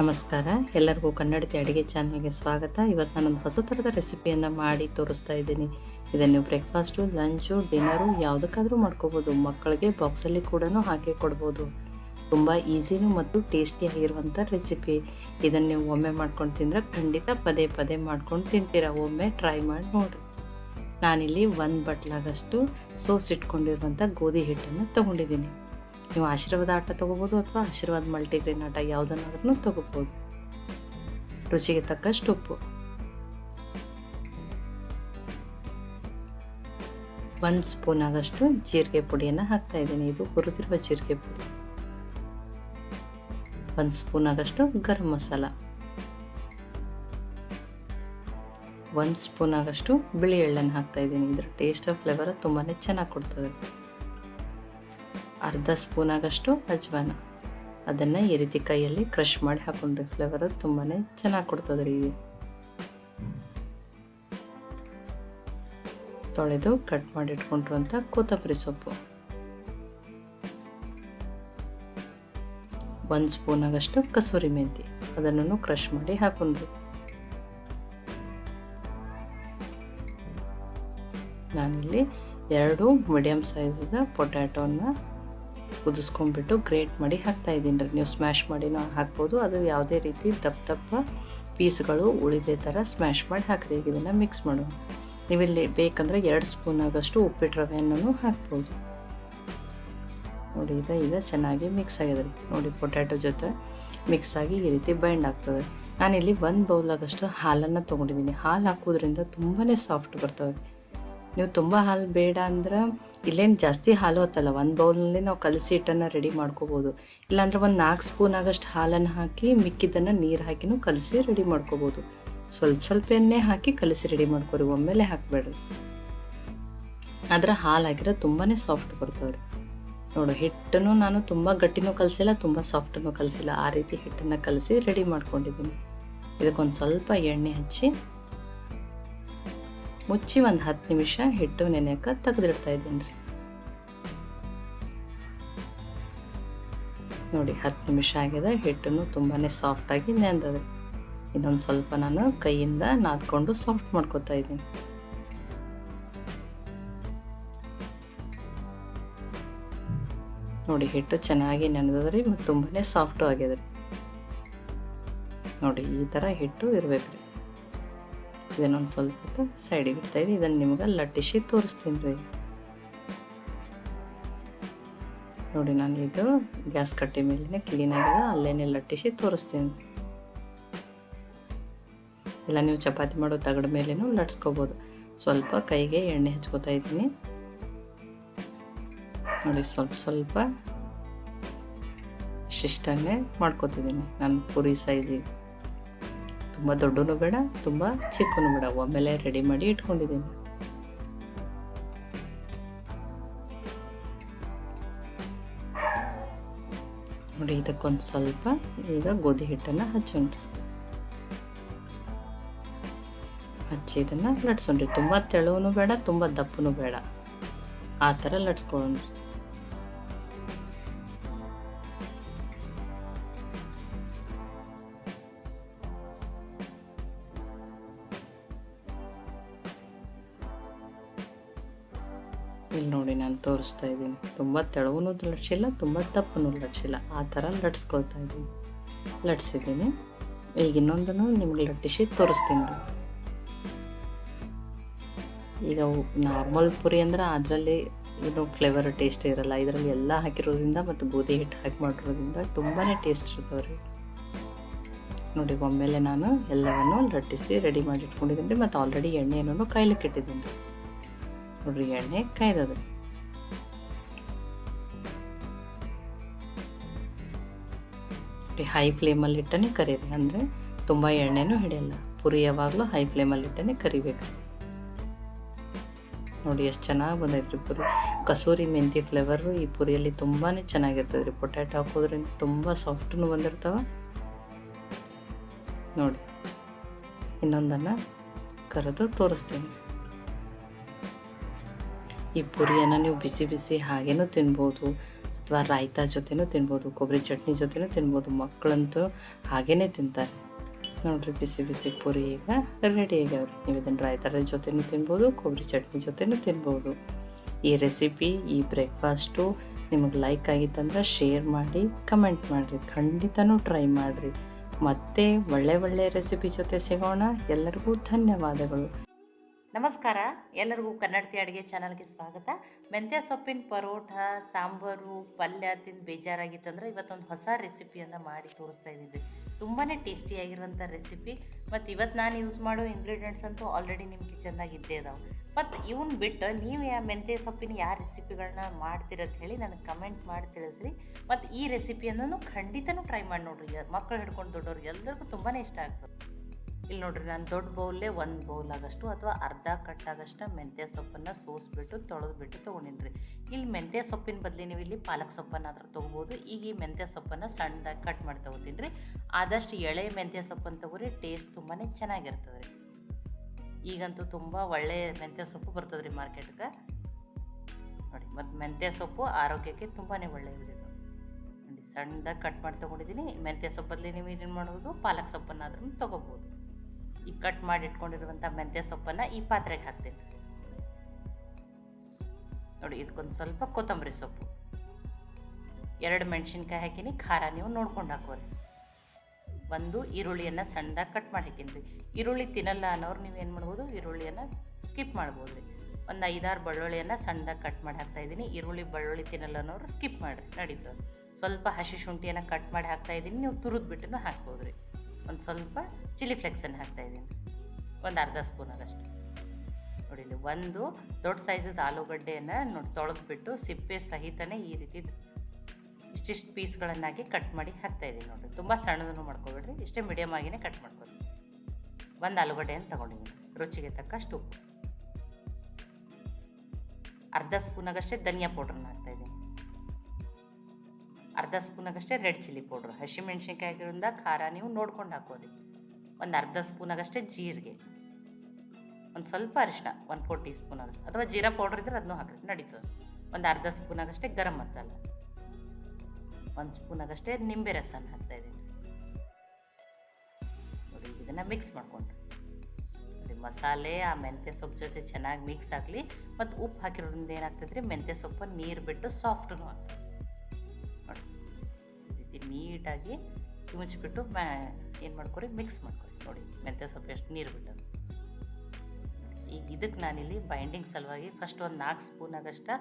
ನಮಸ್ಕಾರ. ಎಲ್ಲರಿಗೂ ಕನ್ನಡತಿ ಅಡುಗೆ ಚಾನಲ್ಗೆ ಸ್ವಾಗತ. ಇವತ್ತು ನಾನೊಂದು ಹೊಸ ಥರದ ರೆಸಿಪಿಯನ್ನು ಮಾಡಿ ತೋರಿಸ್ತಾ ಇದ್ದೀನಿ. ಇದನ್ನು ಬ್ರೇಕ್ಫಾಸ್ಟು, ಲಂಚು, ಡಿನ್ನರು ಯಾವುದಕ್ಕಾದರೂ ಮಾಡ್ಕೋಬೋದು. ಮಕ್ಕಳಿಗೆ ಬಾಕ್ಸಲ್ಲಿ ಕೂಡ ಹಾಕಿ ಕೊಡ್ಬೋದು. ತುಂಬ ಈಸಿನೂ ಮತ್ತು ಟೇಸ್ಟಿಯಾಗಿರುವಂಥ ರೆಸಿಪಿ. ಇದನ್ನು ನೀವು ಒಮ್ಮೆ ಮಾಡ್ಕೊಂಡು ತಿಂದರೆ ಖಂಡಿತ ಪದೇ ಪದೇ ಮಾಡ್ಕೊಂಡು ತಿಂತೀರ? ಒಮ್ಮೆ ಟ್ರೈ ಮಾಡಿ ನೋಡಿ. ನಾನಿಲ್ಲಿ ಒಂದು ಬಟ್ಲಾಗಷ್ಟು ಸೋಸಿಟ್ಕೊಂಡಿರುವಂಥ ಗೋಧಿ ಹಿಟ್ಟನ್ನು ತೊಗೊಂಡಿದ್ದೀನಿ. ನೀವು ಆಶೀರ್ವಾದ ಆಟ ತೊಗೋಬೋದು ಅಥವಾ ಆಶೀರ್ವಾದ ಮಲ್ಟಿಗ್ರೇನ್ ಆಟ ಯಾವುದನ್ನಾದ್ರೂ ತೊಗೋಬೋದು. ರುಚಿಗೆ ತಕ್ಕಷ್ಟು ಉಪ್ಪು. ಒಂದು ಸ್ಪೂನ್ ಆಗಷ್ಟು ಜೀರಿಗೆ ಪುಡಿಯನ್ನು ಹಾಕ್ತಾ ಇದ್ದೀನಿ. ಇದು ಹುರಿದಿರುವ ಜೀರಿಗೆ ಪುಡಿ. ಒಂದು ಸ್ಪೂನ್ ಆಗಷ್ಟು ಗರಂ ಮಸಾಲ. ಒಂದು ಸ್ಪೂನ್ ಆಗಷ್ಟು ಬಿಳಿ ಎಳ್ಳನ್ನು ಹಾಕ್ತಾ ಇದ್ದೀನಿ. ಇದ್ರ ಟೇಸ್ಟ್ ಫ್ಲೇವರ್ ತುಂಬಾ ಚೆನ್ನಾಗಿ ಕೊಡ್ತದೆ. ಅರ್ಧ ಸ್ಪೂನ್ ಆಗಷ್ಟು ಅಜ್ವಾನ. ಅದನ್ನು ಈ ರೀತಿ ಕೈಯಲ್ಲಿ ಕ್ರಷ್ ಮಾಡಿ ಹಾಕೊಂಡ್ರಿ ಫ್ಲೇವರ್ ತುಂಬಾ ಚೆನ್ನಾಗಿ ಕೊಡ್ತದೆ ರೀ ತೊಳೆದು ಕಟ್ ಮಾಡಿ ಇಟ್ಕೊಂಡಿರುವಂಥ ಕೊತ್ತಂಬರಿ ಸೊಪ್ಪು. ಒಂದು ಸ್ಪೂನ್ ಆಗಷ್ಟು ಕಸೂರಿ ಮೆಂತಿ. ಅದನ್ನು ಕ್ರಷ್ ಮಾಡಿ ಹಾಕೊಂಡ್ರಿ. ನಾನಿಲ್ಲಿ ಎರಡು ಮೀಡಿಯಮ್ ಸೈಜ್ದ ಪೊಟ್ಯಾಟೋನ ಕುದಿಸ್ಕೊಂಡ್ಬಿಟ್ಟು ಗ್ರೇಟ್ ಮಾಡಿ ಹಾಕ್ತಾ ಇದ್ದೀನಿ ರೀ. ನೀವು ಸ್ಮ್ಯಾಶ್ ಮಾಡಿನೂ ಹಾಕ್ಬೋದು. ಅದು ಯಾವುದೇ ರೀತಿ ದಪ್ಪ ದಪ್ಪ ಪೀಸ್ಗಳು ಉಳಿದೇ ಥರ ಸ್ಮ್ಯಾಶ್ ಮಾಡಿ ಹಾಕಿರಿ. ಈಗ ಇದನ್ನು ಮಿಕ್ಸ್ ಮಾಡೋಣ. ನೀವಿಲ್ಲಿ ಬೇಕಂದರೆ ಎರಡು ಸ್ಪೂನ್ ಆಗಷ್ಟು ಉಪ್ಪಿಟ್ಟು ರವೆಯನ್ನು ಹಾಕ್ಬೋದು. ನೋಡಿ, ಇದು ಈಗ ಚೆನ್ನಾಗಿ ಮಿಕ್ಸ್ ಆಗಿದೆ ರೀ. ನೋಡಿ ಪೊಟ್ಯಾಟೊ ಜೊತೆ ಮಿಕ್ಸ್ ಆಗಿ ಈ ರೀತಿ ಬೈಂಡ್ ಆಗ್ತದೆ. ನಾನಿಲ್ಲಿ ಒಂದು ಬೌಲಾಗಷ್ಟು ಹಾಲನ್ನು ತೊಗೊಂಡಿದ್ದೀನಿ. ಹಾಲು ಹಾಕೋದ್ರಿಂದ ತುಂಬಾ ಸಾಫ್ಟ್ ಬರ್ತವೆ ನೀವು ತುಂಬ ಹಾಲು ಬೇಡ ಅಂದ್ರೆ ಇಲ್ಲೇನು ಜಾಸ್ತಿ ಹಾಲು ಹೊತ್ತಲ್ಲ. ಒಂದು ಬೌಲ್ನಲ್ಲಿ ನಾವು ಕಲಸಿ ಹಿಟ್ಟನ್ನು ರೆಡಿ ಮಾಡ್ಕೋಬೋದು. ಇಲ್ಲಾಂದ್ರೆ ಒಂದು ನಾಲ್ಕು ಸ್ಪೂನ್ ಆಗಷ್ಟು ಹಾಲನ್ನು ಹಾಕಿ ಮಿಕ್ಕಿದ್ದನ್ನು ನೀರು ಹಾಕಿನೂ ಕಲಸಿ ರೆಡಿ ಮಾಡ್ಕೋಬೋದು. ಸ್ವಲ್ಪ ಸ್ವಲ್ಪ ಎಣ್ಣೆ ಹಾಕಿ ಕಲಸಿ ರೆಡಿ ಮಾಡ್ಕೊರಿ. ಒಮ್ಮೆಲೆ ಹಾಕಬೇಡ್ರಿ. ಆದ್ರೆ ಹಾಲು ಹಾಕಿದ್ರೆ ತುಂಬಾ ಸಾಫ್ಟ್ ಬರ್ತವೆ ನೋಡು, ಹಿಟ್ಟನ್ನು ನಾನು ತುಂಬ ಗಟ್ಟಿನೂ ಕಲಸಿಲ್ಲ, ತುಂಬ ಸಾಫ್ಟನ್ನು ಕಲಸಿಲ್ಲ. ಆ ರೀತಿ ಹಿಟ್ಟನ್ನು ಕಲಸಿ ರೆಡಿ ಮಾಡ್ಕೊಂಡಿದ್ದೀನಿ. ಇದಕ್ಕೊಂದು ಸ್ವಲ್ಪ ಎಣ್ಣೆ ಹಚ್ಚಿ ಮುಚ್ಚಿ ಒಂದು ಹತ್ತು ನಿಮಿಷ ಹಿಟ್ಟು ನೆನೆಯಕ್ಕೆ ತೆಗೆದಿಡ್ತಾ ಇದ್ದೀನಿ ರೀ. ನೋಡಿ, ಹತ್ತು ನಿಮಿಷ ಆಗಿದೆ. ಹಿಟ್ಟನ್ನು ತುಂಬಾ ಸಾಫ್ಟಾಗಿ ನೆಂದದೆ. ಇನ್ನೊಂದು ಸ್ವಲ್ಪ ನಾನು ಕೈಯಿಂದ ನಾದ್ಕೊಂಡು ಸಾಫ್ಟ್ ಮಾಡ್ಕೊತಾ ಇದ್ದೀನಿ. ನೋಡಿ, ಹಿಟ್ಟು ಚೆನ್ನಾಗಿ ನೆನೆದದ್ರಿ ಮತ್ತು ತುಂಬಾ ಸಾಫ್ಟು ಆಗಿದೆ ನೋಡಿ, ಈ ಥರ ಹಿಟ್ಟು ಇರಬೇಕು ರೀ. ಇದನ್ನೊಂದು ಸ್ವಲ್ಪ ಹೊತ್ತು ಸೈಡಿಗೆ ಇದ್ದೀನಿ ಇದನ್ನು ನಿಮ್ಗೆ ಲಟ್ಟಿಸಿ ತೋರಿಸ್ತೀನಿ ರೀ. ನೋಡಿ ನಾನು ಇದು ಗ್ಯಾಸ್ ಕಟ್ಟೆ ಮೇಲೇ ಕ್ಲೀನಾಗಿದೆ ಅಲ್ಲೇನೆ ಲಟ್ಟಿಸಿ ತೋರಿಸ್ತೀನಿ. ಇಲ್ಲ, ನೀವು ಚಪಾತಿ ಮಾಡೋ ತಗಡ ಮೇಲೇನು ಲಟ್ಸ್ಕೋಬೋದು. ಸ್ವಲ್ಪ ಕೈಗೆ ಎಣ್ಣೆ ಹಚ್ಕೋತಾ ಇದ್ದೀನಿ. ನೋಡಿ, ಸ್ವಲ್ಪ ಸ್ವಲ್ಪ ಇಷ್ಟಿಷ್ಟನ್ನೇ ಮಾಡ್ಕೋತಿದ್ದೀನಿ ನಾನು ಪೂರಿ ಸೈಜಿಗೆ. ತುಂಬ ದೊಡ್ಡನು ಬೇಡ, ತುಂಬ ಚಿಕ್ಕನು ಬೇಡ. ಒಮ್ಮೆಲೆ ರೆಡಿ ಮಾಡಿ ಇಟ್ಕೊಂಡಿದ್ದೀನಿ. ನೋಡಿ, ಇದಕ್ಕೊಂದು ಸ್ವಲ್ಪ ಈಗ ಗೋಧಿ ಹಿಟ್ಟನ್ನು ಹಚ್ಚೋಣ್ರಿ ಹಚ್ಚಿ ಇದನ್ನು ಲಟ್ಸೋಣ್ರಿ. ತುಂಬ ತೆಳುವೂ ಬೇಡ, ತುಂಬ ದಪ್ಪನು ಬೇಡ. ಆ ಥರ ಲಟ್ಸ್ಕೊಳ್ಳೋಣ್ರಿ. ತೋರಿಸ್ತಾ ಇದ್ದೀನಿ. ತುಂಬ ತೆಳವೂ ಲಟ್ಸಿಲ್ಲ, ತುಂಬ ದಪ್ಪನೂ ಲಟ್ಸಿಲ್ಲ. ಆ ಥರ ಲಟ್ಸ್ಕೊಳ್ತಾ ಇದ್ದೀನಿ. ಲಟ್ಸಿದ್ದೀನಿ. ಈಗ ಇನ್ನೊಂದನ್ನು ನಿಮ್ಗೆ ಲಟ್ಟಿಸಿ ತೋರಿಸ್ತೀನಿ ರೀ ಈಗ ನಾರ್ಮಲ್ ಪುರಿ ಅಂದ್ರೆ ಅದರಲ್ಲಿ ಏನು ಫ್ಲೇವರ್ ಟೇಸ್ಟ್ ಇರಲ್ಲ. ಇದರಲ್ಲಿ ಎಲ್ಲ ಹಾಕಿರೋದ್ರಿಂದ ಮತ್ತು ಬೂದಿ ಹಿಟ್ಟು ಹಾಕಿ ಮಾಡಿರೋದ್ರಿಂದ ತುಂಬಾ ಟೇಸ್ಟ್ ಇರ್ತಾವೆ ರೀ. ನೋಡಿ, ಒಮ್ಮೆಲೆ ನಾನು ಎಲ್ಲವನ್ನು ಲಟ್ಟಿಸಿ ರೆಡಿ ಮಾಡಿ ಇಟ್ಕೊಂಡಿದ್ದೀನಿ ಮತ್ತು ಆಲ್ರೆಡಿ ಎಣ್ಣೆಯನ್ನು ಕಾಯ್ಲಿಕ್ಕೆ ಇಟ್ಟಿದ್ದೀನಿ ರೀ. ನೋಡ್ರಿ, ಎಣ್ಣೆ ಕಾಯ್ದದ ಹೈ ಫ್ಲೇಮಲ್ಲಿ ಇಟ್ಟನೆ ಕರೀರಿ. ಅಂದರೆ ತುಂಬ ಎಣ್ಣೆನೂ ಹಿಡಿಯಲ್ಲ. ಪುರಿ ಯಾವಾಗಲೂ ಹೈ ಫ್ಲೇಮಲ್ಲಿ ಇಟ್ಟನೆ ಕರಿಬೇಕು. ನೋಡಿ, ಎಷ್ಟು ಚೆನ್ನಾಗಿ ಬಂದೈತ್ರಿ ಪುರಿ. ಕಸೂರಿ ಮೆಂತಿ ಫ್ಲೇವರು ಈ ಪುರಿಯಲ್ಲಿ ತುಂಬಾ ಚೆನ್ನಾಗಿರ್ತದೆ ರೀ ಪೊಟ್ಯಾಟೊ ಹಾಕೋದ್ರಿಂದ ತುಂಬ ಸಾಫ್ಟೂ ಬಂದಿರ್ತಾವೆ. ನೋಡಿ, ಇನ್ನೊಂದನ್ನು ಕರೆದು ತೋರಿಸ್ತೀನಿ. ಈ ಪುರಿಯನ್ನು ನೀವು ಬಿಸಿ ಬಿಸಿ ಹಾಗೇನೂ ತಿನ್ಬೋದು. ಅಥವಾ ರಾಯ್ತಾ ಜೊತೆನೂ ತಿನ್ಬೋದು, ಕೊಬ್ಬರಿ ಚಟ್ನಿ ಜೊತೆನೂ ತಿನ್ಬೋದು. ಮಕ್ಕಳಂತೂ ಹಾಗೇ ತಿಂತಾರೆ. ನೋಡಿರಿ ಬಿಸಿ ಬಿಸಿ ಪುರಿ ಈಗ ರೆಡಿ ಆಗ್ಯಾವ್ರಿ. ನೀವು ಇದನ್ನು ರಾಯ್ತಾರ ಜೊತೆನೂ ತಿನ್ಬೋದು, ಕೊಬ್ಬರಿ ಚಟ್ನಿ ಜೊತೆನೂ ತಿನ್ಬೋದು. ಈ ರೆಸಿಪಿ ಈ ಬ್ರೇಕ್ಫಾಸ್ಟು ನಿಮಗೆ ಲೈಕ್ ಆಗಿತ್ತಂದ್ರೆ ಶೇರ್ ಮಾಡಿ ಕಮೆಂಟ್ ಮಾಡಿರಿ. ಖಂಡಿತನೂ ಟ್ರೈ ಮಾಡಿರಿ. ಮತ್ತೆ ಒಳ್ಳೆ ಒಳ್ಳೆ ರೆಸಿಪಿ ಜೊತೆ ಸಿಗೋಣ. ಎಲ್ಲರಿಗೂ ಧನ್ಯವಾದಗಳು. ನಮಸ್ಕಾರ. ಎಲ್ಲರಿಗೂ ಕನ್ನಡತಿ ಅಡುಗೆ ಚಾನಲ್ಗೆ ಸ್ವಾಗತ. ಮೆಂತ್ಯ ಸೊಪ್ಪಿನ ಪರೋಟ, ಸಾಂಬಾರು, ಪಲ್ಯ ತಿಂದು ಬೇಜಾರಾಗಿತ್ತಂದ್ರೆ ಇವತ್ತೊಂದು ಹೊಸ ರೆಸಿಪಿಯನ್ನು ಮಾಡಿ ತೋರಿಸ್ತಾ ಇದ್ದೀವಿ ತುಂಬಾ ಟೇಸ್ಟಿಯಾಗಿರುವಂಥ ರೆಸಿಪಿ. ಮತ್ತು ಇವತ್ತು ನಾನು ಯೂಸ್ ಮಾಡೋ ಇಂಗ್ರೀಡಿಯೆಂಟ್ಸ್ ಅಂತೂ ಆಲ್ರೆಡಿ ನಿಮ್ಮ ಕಿಚನ್ದಾಗ ಇದ್ದೇ ಇದಾವೆ ಮತ್ತು ಇವನ್ನ ಬಿಟ್ಟು ನೀವು ಯಾ ಮೆಂತ್ಯ ಸೊಪ್ಪಿನ ಯಾವ ರೆಸಿಪಿಗಳನ್ನ ಮಾಡ್ತಿರೋದು ಹೇಳಿ ನನಗೆ ಕಮೆಂಟ್ ಮಾಡಿ ತಿಳಿಸ್ರಿ. ಮತ್ತು ಈ ರೆಸಿಪಿಯನ್ನು ಖಂಡಿತನೂ ಟ್ರೈ ಮಾಡಿ ನೋಡ್ರಿ. ಮಕ್ಕಳು ಹಿಡ್ಕೊಂಡು ದೊಡ್ಡವ್ರಿಗೆ ಎಲ್ಲರಿಗೂ ತುಂಬಾ ಇಷ್ಟ ಆಗ್ತದೆ. ಇಲ್ಲಿ ನೋಡ್ರಿ, ನಾನು ದೊಡ್ಡ ಬೌಲೇ ಒಂದು ಬೌಲ್ ಆಗಷ್ಟು ಅಥವಾ ಅರ್ಧ ಕಟ್ಟಾಗಷ್ಟು ಮೆಂತ್ಯ ಸೊಪ್ಪನ್ನು ಸೋಸ್ಬಿಟ್ಟು ತೊಳೆದ್ಬಿಟ್ಟು ತೊಗೊಂಡಿನಿ ರೀ ಇಲ್ಲಿ ಮೆಂತ್ಯ ಸೊಪ್ಪಿನ ಬದಲಿ ನೀವು ಇಲ್ಲಿ ಪಾಲಕ್ ಸೊಪ್ಪನ್ನಾದ್ರೂ ತೊಗೋಬೋದು. ಈಗ ಈ ಮೆಂತ್ಯ ಸೊಪ್ಪನ್ನು ಸಣ್ಣದಾಗಿ ಕಟ್ ಮಾಡಿ ತೊಗೋತೀನಿ ರೀ ಆದಷ್ಟು ಎಳೆ ಮೆಂತ್ಯ ಸೊಪ್ಪನ್ನು ತೊಗೊರಿ, ಟೇಸ್ಟ್ ತುಂಬಾ ಚೆನ್ನಾಗಿರ್ತದೆ ರೀ ಈಗಂತೂ ತುಂಬ ಒಳ್ಳೆಯ ಮೆಂತ್ಯ ಸೊಪ್ಪು ಬರ್ತದೆ ರೀ ಮಾರ್ಕೆಟ್ಗೆ. ನೋಡಿ, ಮತ್ತು ಮೆಂತ್ಯ ಸೊಪ್ಪು ಆರೋಗ್ಯಕ್ಕೆ ತುಂಬಾ ಒಳ್ಳೆಯದು ನೋಡಿ, ಸಣ್ಣದಾಗಿ ಕಟ್ ಮಾಡಿ ತೊಗೊಂಡಿದ್ದೀನಿ ಮೆಂತ್ಯ ಸೊಪ್ಪಲ್ಲಿ ನೀವು ಏನೇನು ಮಾಡ್ಬೋದು ಪಾಲಕ್ ಸೊಪ್ಪನ್ನಾದ್ರೂ ತೊಗೋಬೋದು. ಈ ಕಟ್ ಮಾಡಿ ಇಟ್ಕೊಂಡಿರುವಂಥ ಮೆಂತ್ಯ ಸೊಪ್ಪನ್ನು ಈ ಪಾತ್ರೆಗೆ ಹಾಕ್ತೀನಿ. ನೋಡಿ, ಇದಕ್ಕೊಂದು ಸ್ವಲ್ಪ ಕೊತ್ತಂಬರಿ ಸೊಪ್ಪು. ಎರಡು ಮೆಣಸಿನ್ಕಾಯಿ ಹಾಕಿನಿ, ಖಾರ ನೀವು ನೋಡ್ಕೊಂಡು ಹಾಕೋರಿ ಒಂದು ಈರುಳ್ಳಿಯನ್ನು ಸಣ್ಣದಾಗಿ ಕಟ್ ಮಾಡಿ ಹಾಕೀನಿ ಈರುಳ್ಳಿ ತಿನ್ನಲ್ಲ ಅನ್ನೋರು ನೀವು ಏನು ಮಾಡ್ಬೋದು, ಈರುಳ್ಳಿಯನ್ನು ಸ್ಕಿಪ್ ಮಾಡ್ಬೋದು ರೀ. ಒಂದು ಐದಾರು ಬೆಳ್ಳುಳ್ಳಿಯನ್ನು ಸಣ್ಣದಾಗಿ ಕಟ್ ಮಾಡಿ ಹಾಕ್ತಾಯಿದ್ದೀನಿ ಈರುಳ್ಳಿ, ಬೆಳ್ಳುಳ್ಳಿ ತಿನ್ನಲ್ಲ ಅನ್ನೋರು ಸ್ಕಿಪ್ ಮಾಡಿರಿ, ನಡೀತದೆ. ಸ್ವಲ್ಪ ಹಸಿ ಶುಂಠಿಯನ್ನು ಕಟ್ ಮಾಡಿ ಹಾಕ್ತಾಯಿದ್ದೀನಿ ನೀವು ತುರಿದ್ಬಿಟ್ಟು ಹಾಕ್ಬೋದು ರೀ. ಒಂದು ಸ್ವಲ್ಪ ಚಿಲ್ಲಿ ಫ್ಲೆಕ್ಸನ್ನು ಹಾಕ್ತಾಯಿದ್ದೀನಿ ಒಂದು ಅರ್ಧ ಸ್ಪೂನ್ ಅದಷ್ಟು ನೋಡಿ ಇಲ್ಲಿ ಒಂದು ದೊಡ್ಡ ಸೈಜದ ಆಲೂಗಡ್ಡೆಯನ್ನು ನೋಡಿ ತೊಳೆದ್ಬಿಟ್ಟು ಸಿಪ್ಪೆ ಸಹಿತನೇ ಈ ರೀತಿ ಇಷ್ಟಿಷ್ಟು ಪೀಸ್ಗಳನ್ನಾಗಿ ಕಟ್ ಮಾಡಿ ಹಾಕ್ತಾಯಿದ್ದೀನಿ ನೋಡಿರಿ ತುಂಬ ಸಣ್ಣದನ್ನು ಮಾಡ್ಕೊಬೇಡ್ರಿ, ಇಷ್ಟೇ ಮೀಡಿಯಮ್ ಆಗಿನೇ ಕಟ್ ಮಾಡ್ಕೊರಿ ಒಂದು ಆಲೂಗಡ್ಡೆಯನ್ನು ತೊಗೊಂಡಿದ್ದೀನಿ, ರುಚಿಗೆ ತಕ್ಕಷ್ಟು ಉಪ್ಪು. ಅರ್ಧ ಸ್ಪೂನಾಗಷ್ಟೇ ಧನಿಯಾ ಪೌಡ್ರನ್ನ ಹಾಕ್ತಾಯಿದ್ದೀನಿ ಅರ್ಧ ಸ್ಪೂನಾಗಷ್ಟೇ ರೆಡ್ ಚಿಲ್ಲಿ ಪೌಡ್ರು. ಹಸಿಮೆಣ್ಸಿನ್ಕಾಯಿ ಆಗಿರೋದ್ರಿಂದ ಖಾರ ನೀವು ನೋಡ್ಕೊಂಡು ಹಾಕೋರಿ ಒಂದು ಅರ್ಧ ಸ್ಪೂನಾಗಷ್ಟೇ ಜೀರಿಗೆ. ಒಂದು ಸ್ವಲ್ಪ ಅರಿಶಿನ ಒನ್ ಫೋರ್ ಟೀ ಸ್ಪೂನ್ ಆಗುತ್ತೆ ಅಥವಾ ಜೀರಾ ಪೌಡ್ರ್ ಇದ್ರೆ ಅದನ್ನೂ ಹಾಕಿ ನಡೀತದೆ. ಒಂದು ಅರ್ಧ ಸ್ಪೂನಾಗಷ್ಟೇ ಗರಂ ಮಸಾಲ. ಒಂದು ಸ್ಪೂನಾಗಷ್ಟೇ ನಿಂಬೆ ರಸನ ಹಾಕ್ತಾಯಿದ್ದೀನಿ ನೋಡಿ, ಇದನ್ನು ಮಿಕ್ಸ್ ಮಾಡ್ಕೊಂಡ್ರಿ. ನೋಡಿ, ಮಸಾಲೆ, ಆ ಮೆಂತ್ಯ ಸೊಪ್ಪು ಜೊತೆ ಚೆನ್ನಾಗಿ ಮಿಕ್ಸ್ ಆಗಲಿ. ಮತ್ತು ಉಪ್ಪು ಹಾಕಿರೋದ್ರಿಂದ ಏನಾಗ್ತದೆ ರೀ ಮೆಂತ್ಯ ಸೊಪ್ಪು ನೀರು ಬಿಟ್ಟು ಸಾಫ್ಟೂ ಆಗ್ತದೆ. ನೀಟಾಗಿ ಮುಚ್ಚಿಬಿಟ್ಟು ಮ್ಯಾ ಏನು ಮಾಡ್ಕೊರಿ ಮಿಕ್ಸ್ ಮಾಡ್ಕೊರಿ. ನೋಡಿ, ಮೆಂತ್ಯ ಸೊಪ್ಪು ಎಷ್ಟು ನೀರು ಬಿಟ್ಟದು ಈಗ ಇದಕ್ಕೆ ನಾನಿಲ್ಲಿ ಬೈಂಡಿಂಗ್ ಸಲುವಾಗಿ ಫಸ್ಟ್ ಒಂದು ನಾಲ್ಕು ಸ್ಪೂನಾಗಷ್ಟು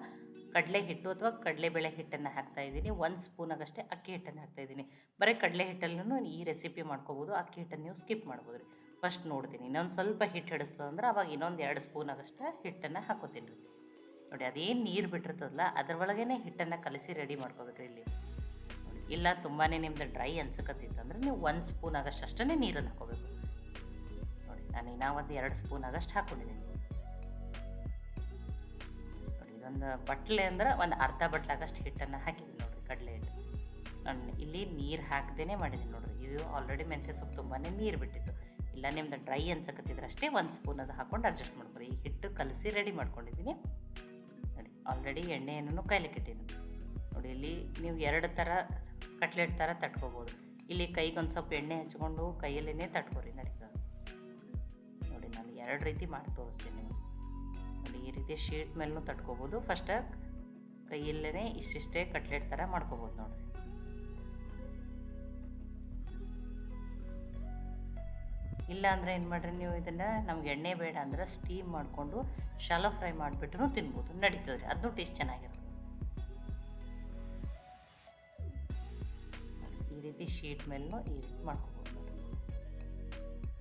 ಕಡಲೆ ಹಿಟ್ಟು ಅಥವಾ ಕಡಲೆಬೇಳೆ ಹಿಟ್ಟನ್ನು ಹಾಕ್ತಾ ಇದ್ದೀನಿ. ಒಂದು ಸ್ಪೂನಾಗಷ್ಟೇ ಅಕ್ಕಿ ಹಿಟ್ಟನ್ನು ಹಾಕ್ತಾ ಇದ್ದೀನಿ. ಬರೀ ಕಡಲೆ ಹಿಟ್ಟಲ್ಲೂ ಈ ರೆಸಿಪಿ ಮಾಡ್ಕೋಬೋದು. ಅಕ್ಕಿ ಹಿಟ್ಟನ್ನು ನೀವು ಸ್ಕಿಪ್ ಮಾಡ್ಬೋದು ರೀ. ಫಸ್ಟ್ ನೋಡ್ತೀನಿ. ಇನ್ನೊಂದು ಸ್ವಲ್ಪ ಹಿಟ್ಟು ಹಿಡಿಸ್ತದೆ ಅಂದ್ರೆ ಅವಾಗ ಇನ್ನೊಂದು ಎರಡು ಸ್ಪೂನಾಗಷ್ಟೇ ಹಿಟ್ಟನ್ನು ಹಾಕೋತೀನಿ ರೀ. ನೋಡಿ, ಅದೇನು ನೀರು ಬಿಟ್ಟಿರ್ತದಲ್ಲ ಅದರೊಳಗೇ ಹಿಟ್ಟನ್ನು ಕಲಸಿ ರೆಡಿ ಮಾಡ್ಕೋಬೇಕ್ರಿ ಇಲ್ಲಿ. ಇಲ್ಲ ತುಂಬಾ ನಿಮ್ದು ಡ್ರೈ ಅನ್ಸಕತ್ತಿತ್ತು ಅಂದರೆ ನೀವು ಒಂದು ಸ್ಪೂನ್ ಆಗಷ್ಟು ಅಷ್ಟೇ ನೀರನ್ನು ಹಾಕೋಬೇಕು ನೋಡಿ, ನಾನು ಇನ್ನೂ ಒಂದು ಎರಡು ಸ್ಪೂನ್ ಆಗಷ್ಟು ಹಾಕ್ಕೊಂಡಿದ್ದೀನಿ ನೋಡಿ, ಇದೊಂದು ಬಟ್ಲೆ ಅಂದ್ರೆ ಒಂದು ಅರ್ಧ ಬಟ್ಲಾಗಷ್ಟು ಹಿಟ್ಟನ್ನು ಹಾಕಿದ್ದೀನಿ ನೋಡಿರಿ ಕಡಲೆ ಹಿಟ್ಟು. ನಾನು ಇಲ್ಲಿ ನೀರು ಹಾಕ್ದೇ ಮಾಡಿದ್ದೀನಿ ನೋಡಿರಿ. ಇದು ಆಲ್ರೆಡಿ ಮೆಂತ್ಯ ಸೊಪ್ಪು ತುಂಬಾ ನೀರು ಬಿಟ್ಟಿತ್ತು. ಇಲ್ಲ, ನಿಮ್ದು ಡ್ರೈ ಅನ್ಸಕತ್ತಿದ್ರೆ ಅಷ್ಟೇ ಒಂದು ಸ್ಪೂನ್ ಅದು ಹಾಕ್ಕೊಂಡು ಅಡ್ಜಸ್ಟ್ ಮಾಡ್ಕೊಳ್ಳಿ. ಈ ಹಿಟ್ಟು ಕಲಸಿ ರೆಡಿ ಮಾಡ್ಕೊಂಡಿದ್ದೀನಿ ನೋಡಿ ಆಲ್ರೆಡಿ ಎಣ್ಣೆಯನ್ನು ಕಾಯ್ಲಿಕ್ಕೆ ಇಟ್ಟಿದ್ದೀನಿ ನೋಡಿ ಇಲ್ಲಿ ನೀವು ಎರಡು ಥರ ಕಟ್ಲೆಟ್ ಥರ ತಟ್ಕೋಬೋದು. ಇಲ್ಲಿ ಕೈಗೆ ಒಂದು ಸ್ವಲ್ಪ ಎಣ್ಣೆ ಹಚ್ಕೊಂಡು ಕೈಯಲ್ಲೇ ತಟ್ಕೊರಿ ನಡೀತದೆ. ನೋಡಿ, ನಾನು ಎರಡು ರೀತಿ ಮಾಡಿ ತೋರಿಸ್ತೀನಿ ನಿಮಗೆ. ನೋಡಿ, ಈ ರೀತಿ ಶೀಟ್ ಮೇಲೂ ತಟ್ಕೋಬೋದು. ಫಸ್ಟ್ ಕೈಯಲ್ಲೇ ಇಷ್ಟಿಷ್ಟೇ ಕಟ್ಲೆಟ್ ಥರ ಮಾಡ್ಕೋಬೋದು ನೋಡಿರಿ. ಇಲ್ಲ ಅಂದರೆ ಏನು ಮಾಡಿರಿ ನೀವು ಇದನ್ನು ನಮ್ಗೆ ಎಣ್ಣೆ ಬೇಡ ಅಂದ್ರೆ ಸ್ಟೀಮ್ ಮಾಡಿಕೊಂಡು ಶಾಲೋ ಫ್ರೈ ಮಾಡಿಬಿಟ್ರು ತಿನ್ಬೋದು. ನಡೀತದೆ ರೀ. ಅದನ್ನೂ ಟೇಸ್ಟ್ ಚೆನ್ನಾಗಿರುತ್ತೆ. ರೀತಿ ಶೀಟ್ ಮೇಲೂ ಈ ರೀತಿ ಮಾಡ್ಕೋಬೋದು.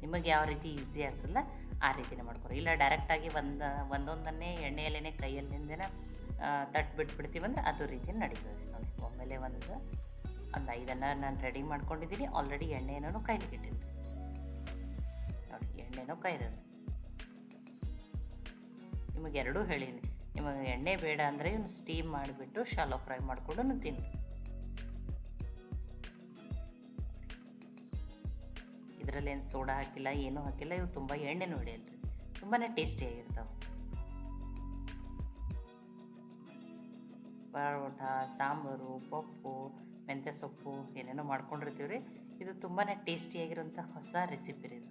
ನಿಮಗೆ ಯಾವ ರೀತಿ ಈಸಿ ಆಗ್ತದಲ್ಲ ಆ ರೀತಿನೇ ಮಾಡ್ಕೊರಿ ಇಲ್ಲ ಡೈರೆಕ್ಟಾಗಿ ಒಂದು, ಒಂದೊಂದನ್ನೇ ಎಣ್ಣೆಯಲ್ಲೇ ಕೈಯಲ್ಲಿಂದನೇ ತಟ್ಟು ಬಿಟ್ಬಿಡ್ತೀವಂದ್ರೆ ಅದು ರೀತಿ ನಡೀತದೆ. ನೋಡಿ, ಒಮ್ಮೆಲೆ ಒಂದು ಒಂದು ಐದನ್ನು ನಾನು ರೆಡಿ ಮಾಡ್ಕೊಂಡಿದ್ದೀನಿ. ಆಲ್ರೆಡಿ ಎಣ್ಣೆನೂ ಕೈಲಿ ಇಟ್ಟಿದ್ದೀನಿ. ನೋಡಿ, ಎಣ್ಣೆನೂ ಕೈಲಿದೆ ನಿಮಗೆ ಎರಡೂ ಹೇಳೀನಿ. ನಿಮಗೆ ಎಣ್ಣೆ ಬೇಡ ಅಂದರೆ ಇವನು ಸ್ಟೀಮ್ ಮಾಡಿಬಿಟ್ಟು ಶಾಲೋ ಫ್ರೈ ಮಾಡಿಕೊಂಡು ತಿನ್ನಿ ಇದರಲ್ಲಿ ಏನು ಸೋಡಾ ಹಾಕಿಲ್ಲ, ಏನೂ ಹಾಕಿಲ್ಲ, ಇವು ತುಂಬ ಎಣ್ಣೆನೂ ಹೊಡೆಯಲ್ಲ ರೀ ತುಂಬಾ ಟೇಸ್ಟಿಯಾಗಿರ್ತಾವೆ ಪರೋಟ, ಸಾಂಬಾರು, ಪಪ್ಪು, ಮೆಂತ್ಯ ಸೊಪ್ಪು, ಏನೇನೋ ಮಾಡ್ಕೊಂಡಿರ್ತೀವಿ ರೀ ಇದು ತುಂಬಾ ಟೇಸ್ಟಿಯಾಗಿರೋಂಥ ಹೊಸ ರೆಸಿಪಿ ರೀ ಇದು.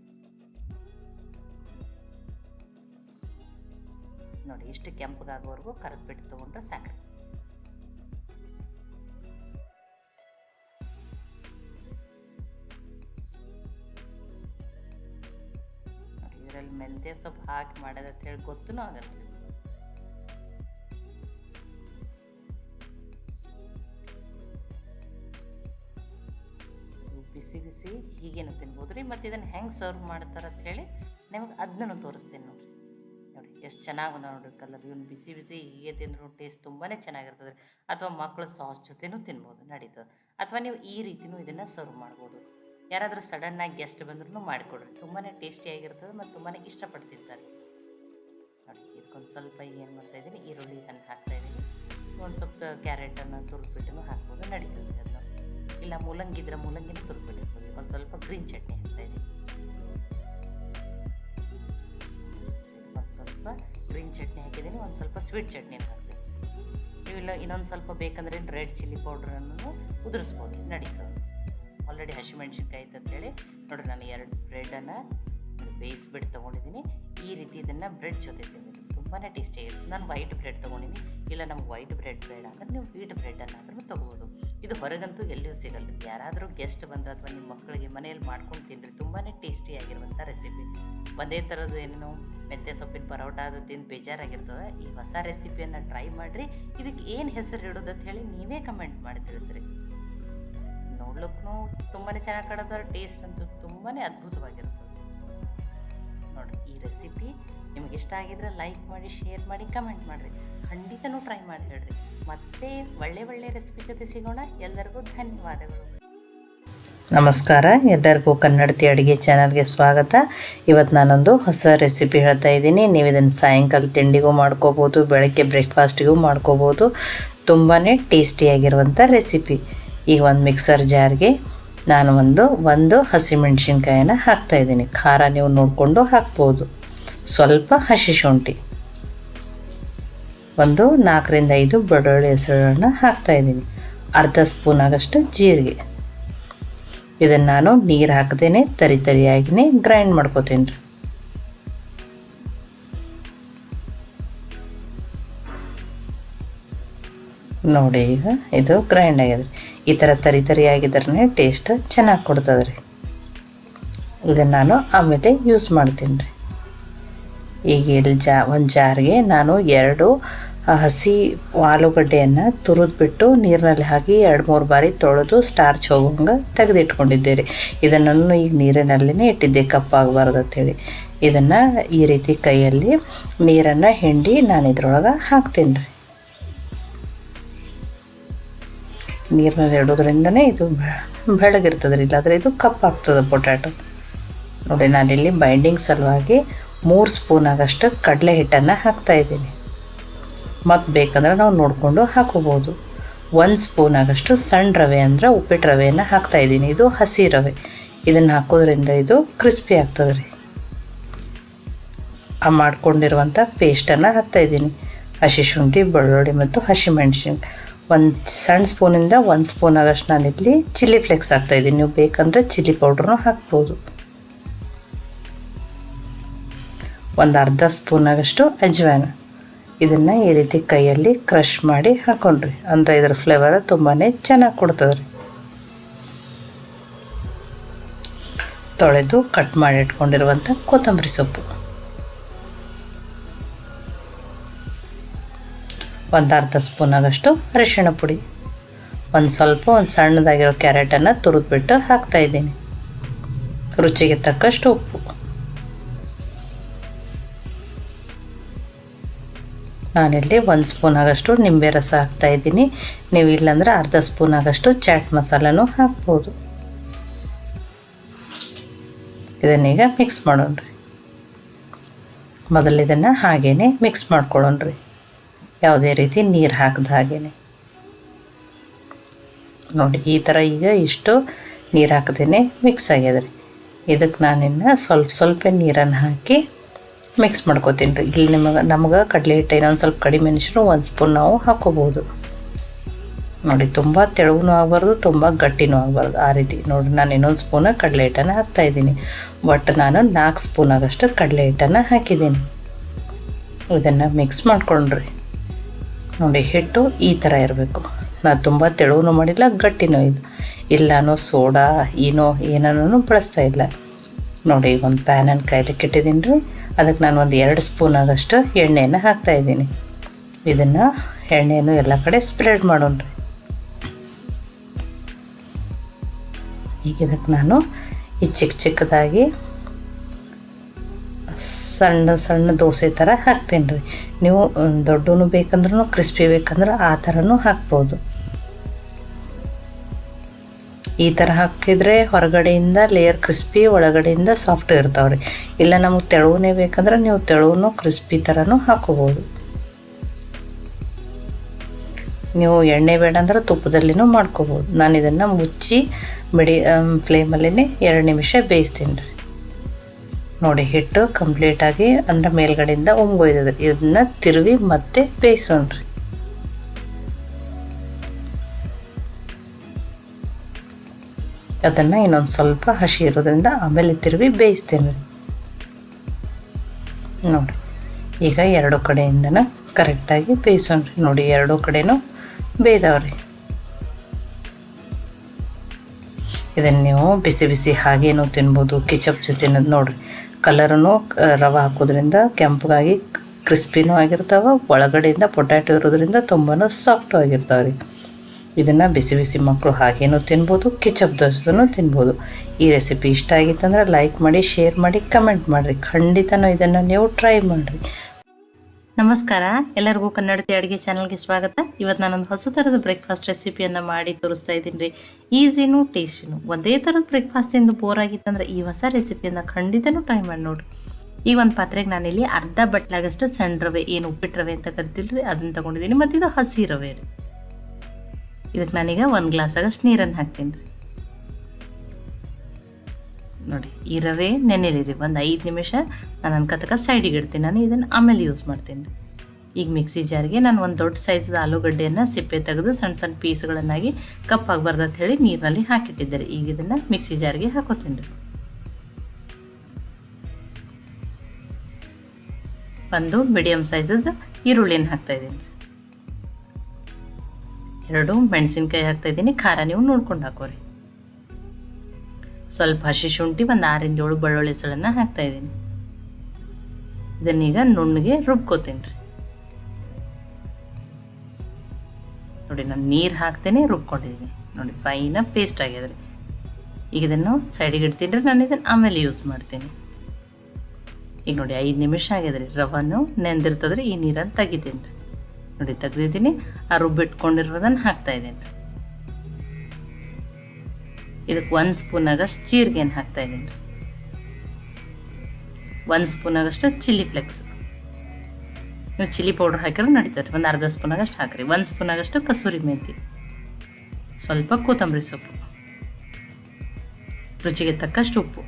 ನೋಡಿ, ಇಷ್ಟು ಕೆಂಪಗಾಗೋವರೆಗೂ ಕರೆದ್ಬಿಟ್ಟು ತೊಗೊಂಡ್ರೆ ಸಾಕ್ರಿ. ಮೆಂತ್ಯ ಸೊಪ್ಪು ಹಾಕಿ ಮಾಡೋದು ಅಂತ ಹೇಳಿ ಗೊತ್ತೂ ಆಗಲ್ಲ ಬಿಸಿ ಬಿಸಿ ಹೀಗೇನು ತಿನ್ಬೋದು ರೀ? ಮತ್ತು ಇದನ್ನು ಹೆಂಗೆ ಸರ್ವ್ ಮಾಡ್ತಾರೆ ಅಂತ ಹೇಳಿ ನಿಮಗೆ ಅದನ್ನು ತೋರಿಸ್ತೀನಿ ನೋಡಿರಿ. ನೋಡಿ, ಎಷ್ಟು ಚೆನ್ನಾಗಿ ಬಂದ ನೋಡಿರಿ ಕಲರ್ ಇವನು ಬಿಸಿ ಬಿಸಿ ಹೀಗೆ ತಿಂದ್ರು ಟೇಸ್ಟ್ ತುಂಬಾ ಚೆನ್ನಾಗಿರ್ತದೆ. ಅಥವಾ ಮಕ್ಕಳು ಸಾಸ್ ಜೊತೆನೂ ತಿನ್ಬೋದು, ನಡೀತದೆ. ಅಥವಾ ನೀವು ಈ ರೀತಿಯೂ ಇದನ್ನು ಸರ್ವ್ ಮಾಡ್ಬೋದು. ಯಾರಾದರೂ ಸಡನ್ನಾಗಿ ಗೆಸ್ಟ್ ಬಂದ್ರೂ ಮಾಡಿಕೊಡ್ರಿ ತುಂಬಾ ಟೇಸ್ಟಿಯಾಗಿರ್ತದೆ ಮತ್ತು ತುಂಬಾ ಇಷ್ಟಪಟ್ಟು ತಿಂತಾರೆ ನೋಡಿ, ಇದಕ್ಕೊಂದು ಸ್ವಲ್ಪ ಏನು ಮಾಡ್ತಾಯಿದ್ದೀನಿ ಈರುಳ್ಳಿ ಹಣ್ಣು ಹಾಕ್ತಾಯಿದ್ದೀನಿ ಒಂದು ಸ್ವಲ್ಪ ಕ್ಯಾರೆಟನ್ನು ತುರಿದ್ಬಿಟ್ಟು ಹಾಕ್ಬೋದು, ನಡೀತದೆ ಅದನ್ನು ಇಲ್ಲ ಮೂಲಂಗಿ ಇದ್ರೆ ಮೂಲಂಗಿನ ತುರ್ಬಿಟ್ಟಿರ್ಬೋದು ಒಂದು ಸ್ವಲ್ಪ ಗ್ರೀನ್ ಚಟ್ನಿ ಹಾಕ್ತಾಯಿದ್ದೀನಿ ಒಂದು ಸ್ವಲ್ಪ ಗ್ರೀನ್ ಚಟ್ನಿ ಹಾಕಿದ್ದೀನಿ, ಒಂದು ಸ್ವಲ್ಪ ಸ್ವೀಟ್ ಚಟ್ನಿ ಹಾಕ್ತೀನಿ. ನೀವು ಇಲ್ಲ ಇನ್ನೊಂದು ಸ್ವಲ್ಪ ಬೇಕಂದ್ರೆ ರೆಡ್ ಚಿಲ್ಲಿ ಪೌಡ್ರನ್ನು ಉದುರಿಸ್ಬೋದು, ನಡೀತದೆ. ಆಲ್ರೆಡಿ ಹಸಿಮೆಣ್ಸಿನ್ಕಾಯಿ ಅಂತೇಳಿ ನೋಡಿರಿ ನಾನು ಎರಡು ಬ್ರೆಡನ್ನು ಬ್ರೆಡ್ ತೊಗೊಂಡಿದ್ದೀನಿ. ಈ ರೀತಿ ಇದನ್ನು ಬ್ರೆಡ್ ಜೊತೆ ತಿನ್ನೋದು. ತುಂಬಾ ಟೇಸ್ಟಿಯಾಗಿರುತ್ತೆ ನಾನು ವೈಟ್ ಬ್ರೆಡ್ ತೊಗೊಂಡಿನಿ. ಇಲ್ಲ, ನಮ್ಗೆ ವೈಟ್ ಬ್ರೆಡ್ ಬೇಡ ಅಂದರೆ ನೀವು ವೀಟ್ ಬ್ರೆಡನ್ನಾದ್ರೂ ತೊಗೋಬೋದು. ಇದು ಹೊರಗಂತೂ ಎಲ್ಲಿಯೂ ಸಿಗಲ್ಲ. ಯಾರಾದರೂ ಗೆಸ್ಟ್ ಬಂದರೆ ಅಥವಾ ನಿಮ್ಮ ಮಕ್ಕಳಿಗೆ ಮನೆಯಲ್ಲಿ ಮಾಡ್ಕೊಂಡು ತಿನ್ನಿರಿ ತುಂಬಾ ಟೇಸ್ಟಿಯಾಗಿರುವಂಥ ರೆಸಿಪಿ ಒಂದೇ ಥರದ್ದು ಏನೇನು ಮೆಂತ್ಯ ಸೊಪ್ಪಿನ ಪರೋಟ ಅದು ತಿಂದು ಬೇಜಾರಾಗಿರ್ತದೆ. ಈ ಹೊಸ ರೆಸಿಪಿಯನ್ನು ಟ್ರೈ ಮಾಡಿರಿ. ಇದಕ್ಕೆ ಏನು ಹೆಸರು ಇಡೋದು ಅಂತ ಹೇಳಿ ನೀವೇ ಕಮೆಂಟ್ ಮಾಡಿ ತಿಳಿಸ್ರಿ. ನೋಡ್ಲಿಕ್ಕೂ ತುಂಬಾ ಚೆನ್ನಾಗಿ ಕಾಣುತ್ತೆ ಟೇಸ್ಟ್ ಅಂತೂ ತುಂಬಾ ಅದ್ಭುತವಾಗಿರುತ್ತೆ. ನೋಡಿ ಈ ರೆಸಿಪಿ ನಿಮ್ಗೆ ಇಷ್ಟ ಆಗಿದ್ರೆ ಲೈಕ್ ಮಾಡಿ ಶೇರ್ ಮಾಡಿ ಕಮೆಂಟ್ ಮಾಡಿರಿ. ಖಂಡಿತನೂ ಟ್ರೈ ಮಾಡಿ ಹೇಳ್ರಿ. ಮತ್ತೆ ಒಳ್ಳೆ ಒಳ್ಳೆ ರೆಸಿಪಿ ಜೊತೆ ಸಿಗೋಣ. ಎಲ್ಲರಿಗೂ ಧನ್ಯವಾದಗಳು. ನಮಸ್ಕಾರ. ಎಲ್ಲರಿಗೂ ಕನ್ನಡತಿ ಅಡುಗೆ ಚಾನಲ್ಗೆ ಸ್ವಾಗತ. ಇವತ್ತು ನಾನೊಂದು ಹೊಸ ರೆಸಿಪಿ ಹೇಳ್ತಾ ಇದ್ದೀನಿ. ನೀವು ಇದನ್ನು ಸಾಯಂಕಾಲ ತಿಂಡಿಗೂ ಮಾಡ್ಕೋಬೋದು, ಬೆಳಗ್ಗೆ ಬ್ರೇಕ್ಫಾಸ್ಟಿಗೂ ಮಾಡ್ಕೋಬೋದು. ತುಂಬಾ ಟೇಸ್ಟಿಯಾಗಿರುವಂಥ ರೆಸಿಪಿ ಈಗ ಒಂದು ಮಿಕ್ಸರ್ ಜಾರ್ಗೆ ನಾನು ಒಂದು ಒಂದು ಹಸಿಮೆಣ್ಸಿನ್ಕಾಯಿನ ಹಾಕ್ತಾಯಿದ್ದೀನಿ ಖಾರ ನೀವು ನೋಡಿಕೊಂಡು ಹಾಕ್ಬೋದು. ಸ್ವಲ್ಪ ಹಸಿ ಶುಂಠಿ. ಒಂದು ನಾಲ್ಕರಿಂದ ಐದು ಬೆಳ್ಳುಳ್ಳಿ ಹೆಸರನ್ನು ಹಾಕ್ತಾಯಿದ್ದೀನಿ ಅರ್ಧ ಸ್ಪೂನ್ ಆಗಷ್ಟು ಜೀರಿಗೆ. ಇದನ್ನು ನಾನು ನೀರು ಹಾಕದೇನೆ, ತರಿ ತರಿಯಾಗಿನೇ ಗ್ರೈಂಡ್ ಮಾಡ್ಕೋತೀನಿ ರೀ. ನೋಡಿ ಈಗ ಇದು ಗ್ರೈಂಡ್ ಆಗ್ಯದ ಈ ಥರ ತರಿ ತರಿ ಆಗಿದ್ರೆ ಟೇಸ್ಟ್ ಚೆನ್ನಾಗಿ ಕೊಡ್ತದೆ ರೀ ಇದನ್ನು ನಾನು ಆಮೇಲೆ ಯೂಸ್ ಮಾಡ್ತೀನಿ ರೀ ಈಗ ಎಲ್ಲಿ ಜಾ, ಒಂದು ಜಾರಿಗೆ ನಾನು ಎರಡು ಹಸಿ ಆಲೂಗಡ್ಡೆಯನ್ನು ತುರಿದ್ಬಿಟ್ಟು ನೀರಿನಲ್ಲಿ ಹಾಕಿ ಎರಡು ಮೂರು ಬಾರಿ ತೊಳೆದು ಸ್ಟಾರ್ಚ್ ಹೋಗೋಂಗೆ ತೆಗೆದಿಟ್ಕೊಂಡಿದ್ದೆ ರೀ ಇದನ್ನು ಈಗ ನೀರಿನಲ್ಲೇ ಇಟ್ಟಿದ್ದೆ, ಕಪ್ಪಾಗಬಾರ್ದು ಅಂತೇಳಿ. ಇದನ್ನು ಈ ರೀತಿ ಕೈಯಲ್ಲಿ ನೀರನ್ನು ಹಿಂಡಿ ನಾನು ಇದ್ರೊಳಗೆ ಹಾಕ್ತೀನಿ ರೀ ನೀರಿನಲ್ಲಿ ಇಡೋದ್ರಿಂದನೇ ಇದು ಬೆಳಗಿರ್ತದೆ ರೀ ಇಲ್ಲಾಂದರೆ ಇದು ಕಪ್ಪಾಗ್ತದೆ ಪೊಟ್ಯಾಟೊ. ನೋಡಿ, ನಾನಿಲ್ಲಿ ಬೈಂಡಿಂಗ್ ಸಲುವಾಗಿ ಮೂರು ಸ್ಪೂನ್ ಆಗಷ್ಟು ಕಡಲೆ ಹಿಟ್ಟನ್ನು ಹಾಕ್ತಾಯಿದ್ದೀನಿ ಮತ್ತು ಬೇಕಂದ್ರೆ ನಾವು ನೋಡಿಕೊಂಡು ಹಾಕೋಬೋದು. ಒಂದು ಸ್ಪೂನ್ ಆಗಷ್ಟು ಸಣ್ಣ ರವೆ ಅಂದರೆ ಉಪ್ಪಿಟ್ಟು ರವೆಯನ್ನು ಹಾಕ್ತಾಯಿದ್ದೀನಿ ಇದು ಹಸಿ ರವೆ. ಇದನ್ನು ಹಾಕೋದ್ರಿಂದ ಇದು ಕ್ರಿಸ್ಪಿ ಆಗ್ತದೆ ರೀ ಆ ಮಾಡ್ಕೊಂಡಿರುವಂಥ ಪೇಸ್ಟನ್ನು ಹಾಕ್ತಾಯಿದ್ದೀನಿ ಹಸಿ ಶುಂಠಿ, ಬೆಳ್ಳುಳ್ಳಿ ಮತ್ತು ಹಸಿಮೆಣ್ಸಿನ್ಕಾಯಿ. ಒಂದು ಸಣ್ಣ ಸ್ಪೂನಿಂದ ಒಂದು ಸ್ಪೂನ್ ಆಗಷ್ಟು ನಾನಿಲ್ಲಿ ಚಿಲ್ಲಿ ಫ್ಲೇಕ್ಸ್ ಹಾಕ್ತಾಯಿದ್ದೀನಿ ನೀವು ಬೇಕಂದರೆ ಚಿಲ್ಲಿ ಪೌಡ್ರನ್ನೂ ಹಾಕ್ಬೋದು. ಒಂದು ಅರ್ಧ ಸ್ಪೂನ್ ಆಗಷ್ಟು ಅಜ್ವಾನ. ಇದನ್ನು ಈ ರೀತಿ ಕೈಯಲ್ಲಿ ಕ್ರಷ್ ಮಾಡಿ ಹಾಕೊಂಡ್ರಿ. ಅಂದರೆ ಇದರ ಫ್ಲೇವರ್ ತುಂಬಾ ಚೆನ್ನಾಗಿ ಕೊಡ್ತದ್ರಿ. ತೊಳೆದು ಕಟ್ ಮಾಡಿ ಇಟ್ಕೊಂಡಿರುವಂಥ ಕೊತ್ತಂಬರಿ ಸೊಪ್ಪು. ಒಂದು ಅರ್ಧ ಸ್ಪೂನ್ ಆಗಷ್ಟು ಅರಿಶಿಣ ಪುಡಿ. ಒಂದು ಸ್ವಲ್ಪ ಒಂದು ಸಣ್ಣದಾಗಿರೋ ಕ್ಯಾರೆಟನ್ನು ತುರಿದ್ಬಿಟ್ಟು ಹಾಕ್ತಾಯಿದ್ದೀನಿ ರುಚಿಗೆ ತಕ್ಕಷ್ಟು ಉಪ್ಪು. ನಾನಿಲ್ಲಿ ಒಂದು ಸ್ಪೂನ್ ಆಗಷ್ಟು ನಿಂಬೆ ರಸ ಹಾಕ್ತಾಯಿದ್ದೀನಿ ನೀವು ಇಲ್ಲಾಂದ್ರೆ ಅರ್ಧ ಸ್ಪೂನ್ ಆಗಷ್ಟು ಚಾಟ್ ಮಸಾಲನೂ ಹಾಕ್ಬೋದು. ಇದನ್ನೀಗ ಮಿಕ್ಸ್ ಮಾಡೋಣ್ರಿ. ಮೊದಲು ಇದನ್ನು ಹಾಗೇ ಮಿಕ್ಸ್ ಮಾಡ್ಕೊಳ್ಳೋಣ್ರಿ. ಯಾವುದೇ ರೀತಿ ನೀರು ಹಾಕಿದ ಹಾಗೇ ನೋಡಿ, ಈ ಥರ ಈಗ ಇಷ್ಟು ನೀರು ಹಾಕದೇನೆ ಮಿಕ್ಸ್ ಆಗ್ಯದ ರೀ ಇದಕ್ಕೆ ನಾನಿನ್ನು ಸ್ವಲ್ಪ ಸ್ವಲ್ಪ ನೀರನ್ನು ಹಾಕಿ ಮಿಕ್ಸ್ ಮಾಡ್ಕೋತೀನಿ ರೀ. ಇಲ್ಲಿ ನಿಮಗೆ, ನಮಗೆ ಕಡಲೆ ಹಿಟ್ಟು ಇನ್ನೊಂದು ಸ್ವಲ್ಪ ಕಡಿಮೆ ಅನಿಸಿದ್ರು ಒಂದು ಸ್ಪೂನ್ ನಾವು ಹಾಕೋಬೋದು ನೋಡಿ, ತುಂಬ ತೆಳುವೂ ಆಗಬಾರ್ದು, ತುಂಬ ಗಟ್ಟಿನೂ ಆಗಬಾರ್ದು. ಆ ರೀತಿ ನೋಡಿ, ನಾನು ಇನ್ನೊಂದು ಸ್ಪೂನ ಕಡಲೆ ಹಿಟ್ಟನ್ನು ಹಾಕ್ತಾಯಿದ್ದೀನಿ ಒಟ್ಟು ನಾನು ನಾಲ್ಕು ಸ್ಪೂನ್ ಆಗಷ್ಟು ಕಡಲೆ ಹಿಟ್ಟನ್ನು ಹಾಕಿದ್ದೀನಿ. ಇದನ್ನು ಮಿಕ್ಸ್ ಮಾಡ್ಕೊಂಡ್ರಿ. ನೋಡಿ, ಹಿಟ್ಟು ಈ ಥರ ಇರಬೇಕು. ನಾನು ತುಂಬ ತೆಳುವೂ ಮಾಡಿಲ್ಲ, ಗಟ್ಟಿನೂ ಇಲ್ಲ. ಇಲ್ಲಾನು ಸೋಡಾ ಏನೋ ಏನನ್ನೂ ಬಳಸ್ತಾ ಇಲ್ಲ. ನೋಡಿ, ಈಗ ಒಂದು ಪ್ಯಾನನ್ನು ಕಾಯ್ಲಿಕ್ಕೆ ಇಟ್ಟಿದ್ದೀನಿ ರೀ. ಅದಕ್ಕೆ ನಾನು ಒಂದು ಎರಡು ಸ್ಪೂನ್ ಆಗಷ್ಟು ಎಣ್ಣೆಯನ್ನು ಹಾಕ್ತಾಯಿದ್ದೀನಿ ಇದನ್ನು ಎಣ್ಣೆಯನ್ನು ಎಲ್ಲ ಕಡೆ ಸ್ಪ್ರೆಡ್ ಮಾಡೋಣ್ರಿ ಈಗ ಇದಕ್ಕೆ ನಾನು ಈ ಚಿಕ್ಕ ಚಿಕ್ಕದಾಗಿ ಸಣ್ಣ ಸಣ್ಣ ದೋಸೆ ಥರ ಹಾಕ್ತೀನಿ ರೀ ನೀವು ದೊಡ್ಡನು ಬೇಕಂದ್ರೂ ಕ್ರಿಸ್ಪಿ ಬೇಕಂದ್ರೆ ಆ ಥರನೂ ಹಾಕ್ಬೋದು. ಈ ಥರ ಹಾಕಿದರೆ ಹೊರಗಡೆಯಿಂದ ಲೇಯರ್ ಕ್ರಿಸ್ಪಿ ಒಳಗಡೆಯಿಂದ ಸಾಫ್ಟ್ ಇರ್ತಾವೆ ರೀ ಇಲ್ಲ ನಮಗೆ ತೆಳುವನೇ ಬೇಕಂದ್ರೆ ನೀವು ತೆಳುವನು ಕ್ರಿಸ್ಪಿ ಥರನೂ ಹಾಕೋಬೋದು. ನೀವು ಎಣ್ಣೆ ಬೇಡ ಅಂದ್ರೆ ತುಪ್ಪದಲ್ಲಿನೂ ಮಾಡ್ಕೋಬೋದು. ನಾನು ಇದನ್ನು ಮುಚ್ಚಿ, ಮಿಡಿ ಫ್ಲೇಮಲ್ಲೇ ಎರಡು ನಿಮಿಷ ಬೇಯಿಸ್ತೀನಿ ರೀ. ನೋಡಿ, ಹಿಟ್ಟು ಕಂಪ್ಲೀಟಾಗಿ ಅಂದ್ರ ಮೇಲ್ಗಡೆಯಿಂದ ಉಂಗೋಯ್ದದ್ರಿ ಇದನ್ನ ತಿರುವಿ ಮತ್ತೆ ಬೇಯಿಸೋಣ್ರಿ. ಅದನ್ನ ಇನ್ನೊಂದು ಸ್ವಲ್ಪ ಹಸಿ ಇರೋದ್ರಿಂದ ಆಮೇಲೆ ತಿರುವಿ ಬೇಯಿಸ್ತೇನೆ ನೋಡಿ, ಈಗ ಎರಡು ಕಡೆಯಿಂದನೂ ಕರೆಕ್ಟಾಗಿ ಬೇಯಿಸೋಣ್ರಿ. ನೋಡಿ, ಎರಡೂ ಕಡೆನೂ ಬೇಯ್ದವ್ರಿ. ಇದನ್ನು ನೀವು ಬಿಸಿ ಬಿಸಿ ಹಾಗೇನೂ ತಿನ್ಬೋದು, ಕಿಚಪ್ ತಿನ್ನೋದು ನೋಡಿರಿ. ಕಲರನ್ನು ರವೆ ಹಾಕೋದ್ರಿಂದ ಕೆಂಪಗಾಗಿ ಕ್ರಿಸ್ಪಿನೂ ಆಗಿರ್ತಾವೆ, ಒಳಗಡೆಯಿಂದ ಪೊಟ್ಯಾಟೊ ಇರೋದ್ರಿಂದ ತುಂಬಾ ಸಾಫ್ಟು ಆಗಿರ್ತಾವೆ ರೀ. ಇದನ್ನು ಬಿಸಿ ಬಿಸಿ ಮಕ್ಕಳು ಹಾಗೇನೂ ತಿನ್ಬೋದು, ಕಿಚಪ್ ದೋಸೆನೂ ತಿನ್ಬೋದು. ಈ ರೆಸಿಪಿ ಇಷ್ಟ ಆಗಿತ್ತಂದ್ರೆ ಲೈಕ್ ಮಾಡಿ, ಶೇರ್ ಮಾಡಿ, ಕಮೆಂಟ್ ಮಾಡಿರಿ. ಖಂಡಿತನೂ ಇದನ್ನು ನೀವು ಟ್ರೈ ಮಾಡಿರಿ. ನಮಸ್ಕಾರ. ಎಲ್ಲರಿಗೂ ಕನ್ನಡತಿ ಅಡುಗೆ ಚಾನಲ್ಗೆ ಸ್ವಾಗತ. ಇವತ್ತು ನಾನೊಂದು ಹೊಸ ಥರದ ಬ್ರೇಕ್ಫಾಸ್ಟ್ ರೆಸಿಪಿಯನ್ನು ಮಾಡಿ ತೋರಿಸ್ತಾ ಇದ್ದೀನಿ ರೀ. ಈಸಿನೂ ಟೇಸ್ಟಿನೂ ಒಂದೇ ಥರದ ಬ್ರೇಕ್ಫಾಸ್ಟ್ ಎಂದು ಬೋರ್ ಆಗಿತ್ತಂದ್ರೆ ಈ ಹೊಸ ರೆಸಿಪಿಯನ್ನು ಖಂಡಿತನೂ ಟ್ರೈ ಮಾಡಿ ನೋಡಿರಿ. ಈ ಒಂದು ಪಾತ್ರೆಗೆ ನಾನಿಲ್ಲಿ ಅರ್ಧ ಬಟ್ಲಾಗಷ್ಟು ಸಣ್ಣ ರವೆ, ಏನು ಉಪ್ಪಿಟ್ಟು ರವೆ ಅಂತ ಕರಿತಿಲ್ರಿ, ಅದನ್ನು ತೊಗೊಂಡಿದ್ದೀನಿ ಮತ್ತು ಇದು ಹಸಿ ರವೆ ರೀ. ಇದಕ್ಕೆ ನಾನೀಗ ಒಂದು ಗ್ಲಾಸ್ ಆಗಷ್ಟು ನೀರನ್ನು ಹಾಕ್ತೀನಿ ರೀ. ನೋಡಿ, ಈ ರವೆ ನೆನೆಲಿರಿ ಒಂದು ಐದು ನಿಮಿಷ ನಾನು ಅನ್ಕತಕ ಸೈಡಿಗೆ ಇಡ್ತೀನಿ. ನಾನು ಇದನ್ನು ಆಮೇಲೆ ಯೂಸ್ ಮಾಡ್ತೀನಿ. ಈಗ ಮಿಕ್ಸಿ ಜಾರಿಗೆ ನಾನು ಒಂದು ದೊಡ್ಡ ಸೈಜ್ದ ಆಲೂಗಡ್ಡೆಯನ್ನು ಸಿಪ್ಪೆ ತೆಗೆದು ಸಣ್ಣ ಸಣ್ಣ ಪೀಸ್ಗಳನ್ನಾಗಿ ಕಪ್ಪಾಗಬಾರ್ದು ಅಂತ ಹೇಳಿ ನೀರಿನಲ್ಲಿ ಹಾಕಿಟ್ಟಿದ್ದಾರೆ. ಈಗ ಇದನ್ನು ಮಿಕ್ಸಿ ಜಾರಿಗೆ ಹಾಕೋತೀನಿ ಒಂದು ಮೀಡಿಯಮ್ ಸೈಜದ ಈರುಳ್ಳಿನ ಹಾಕ್ತಾಯಿದ್ದೀನಿ ಎರಡು ಮೆಣಸಿನ್ಕಾಯಿ ಹಾಕ್ತಾಯಿದ್ದೀನಿ ಖಾರ ನೀವು ನೋಡ್ಕೊಂಡು ಹಾಕೋರಿ. ಸ್ವಲ್ಪ ಹಸಿ ಶುಂಠಿ, ಒಂದು ಆರಿಂದ ಏಳು ಬೆಳ್ಳುಳ್ಳಿ ಹೆಸಳನ್ನು ಹಾಕ್ತಾಯಿದ್ದೀನಿ ಇದನ್ನೀಗ ನುಣ್ಣಗೆ ರುಬ್ಕೋತೀನಿ ರೀ ನೋಡಿ, ನಾನು ನೀರು ಹಾಕ್ತೇನೆ ರುಬ್ಕೊಂಡಿದ್ದೀನಿ ನೋಡಿ ಫೈನ ಪೇಸ್ಟ್ ಆಗ್ಯದ ರೀ ಈಗ ಇದನ್ನು ಸೈಡಿಗೆ ಇಡ್ತೀನಿ ರೀ ನಾನು ಇದನ್ನು ಆಮೇಲೆ ಯೂಸ್ ಮಾಡ್ತೀನಿ. ಈಗ ನೋಡಿ, ಐದು ನಿಮಿಷ ಆಗ್ಯದ ರೀ ರವನ್ನು ನೆಂದಿರ್ತದ್ರೆ, ಈ ನೀರನ್ನು ತೆಗಿತೀನಿ ರೀ ನೋಡಿ, ತೆಗ್ದಿದ್ದೀನಿ, ಆ ರುಬ್ಬಿಟ್ಕೊಂಡಿರೋದನ್ನು ಹಾಕ್ತಾಯಿದ್ದೀನಿ ರೀ ಇದಕ್ಕೆ ಒಂದು ಸ್ಪೂನ್ ಆಗಷ್ಟು ಜೀರಿಗೆನ ಹಾಕ್ತಾ ಇದ್ದೀನಿ. ರೀ ಒಂದು ಸ್ಪೂನ್ ಆಗಷ್ಟು ಚಿಲ್ಲಿ ಫ್ಲೆಕ್ಸ್. ನೀವು ಚಿಲ್ಲಿ ಪೌಡ್ರ್ ಹಾಕಿರೋ ನಡೀತಾರೆ ಒಂದು ಅರ್ಧ ಸ್ಪೂನ್ ಆಗಷ್ಟು ಹಾಕಿರಿ. ಒಂದು ಸ್ಪೂನ್ ಆಗಷ್ಟು ಕಸೂರಿ ಮೆಂತಿ. ಸ್ವಲ್ಪ ಕೊತ್ತಂಬರಿ ಸೊಪ್ಪು. ರುಚಿಗೆ ತಕ್ಕಷ್ಟು ಉಪ್ಪು.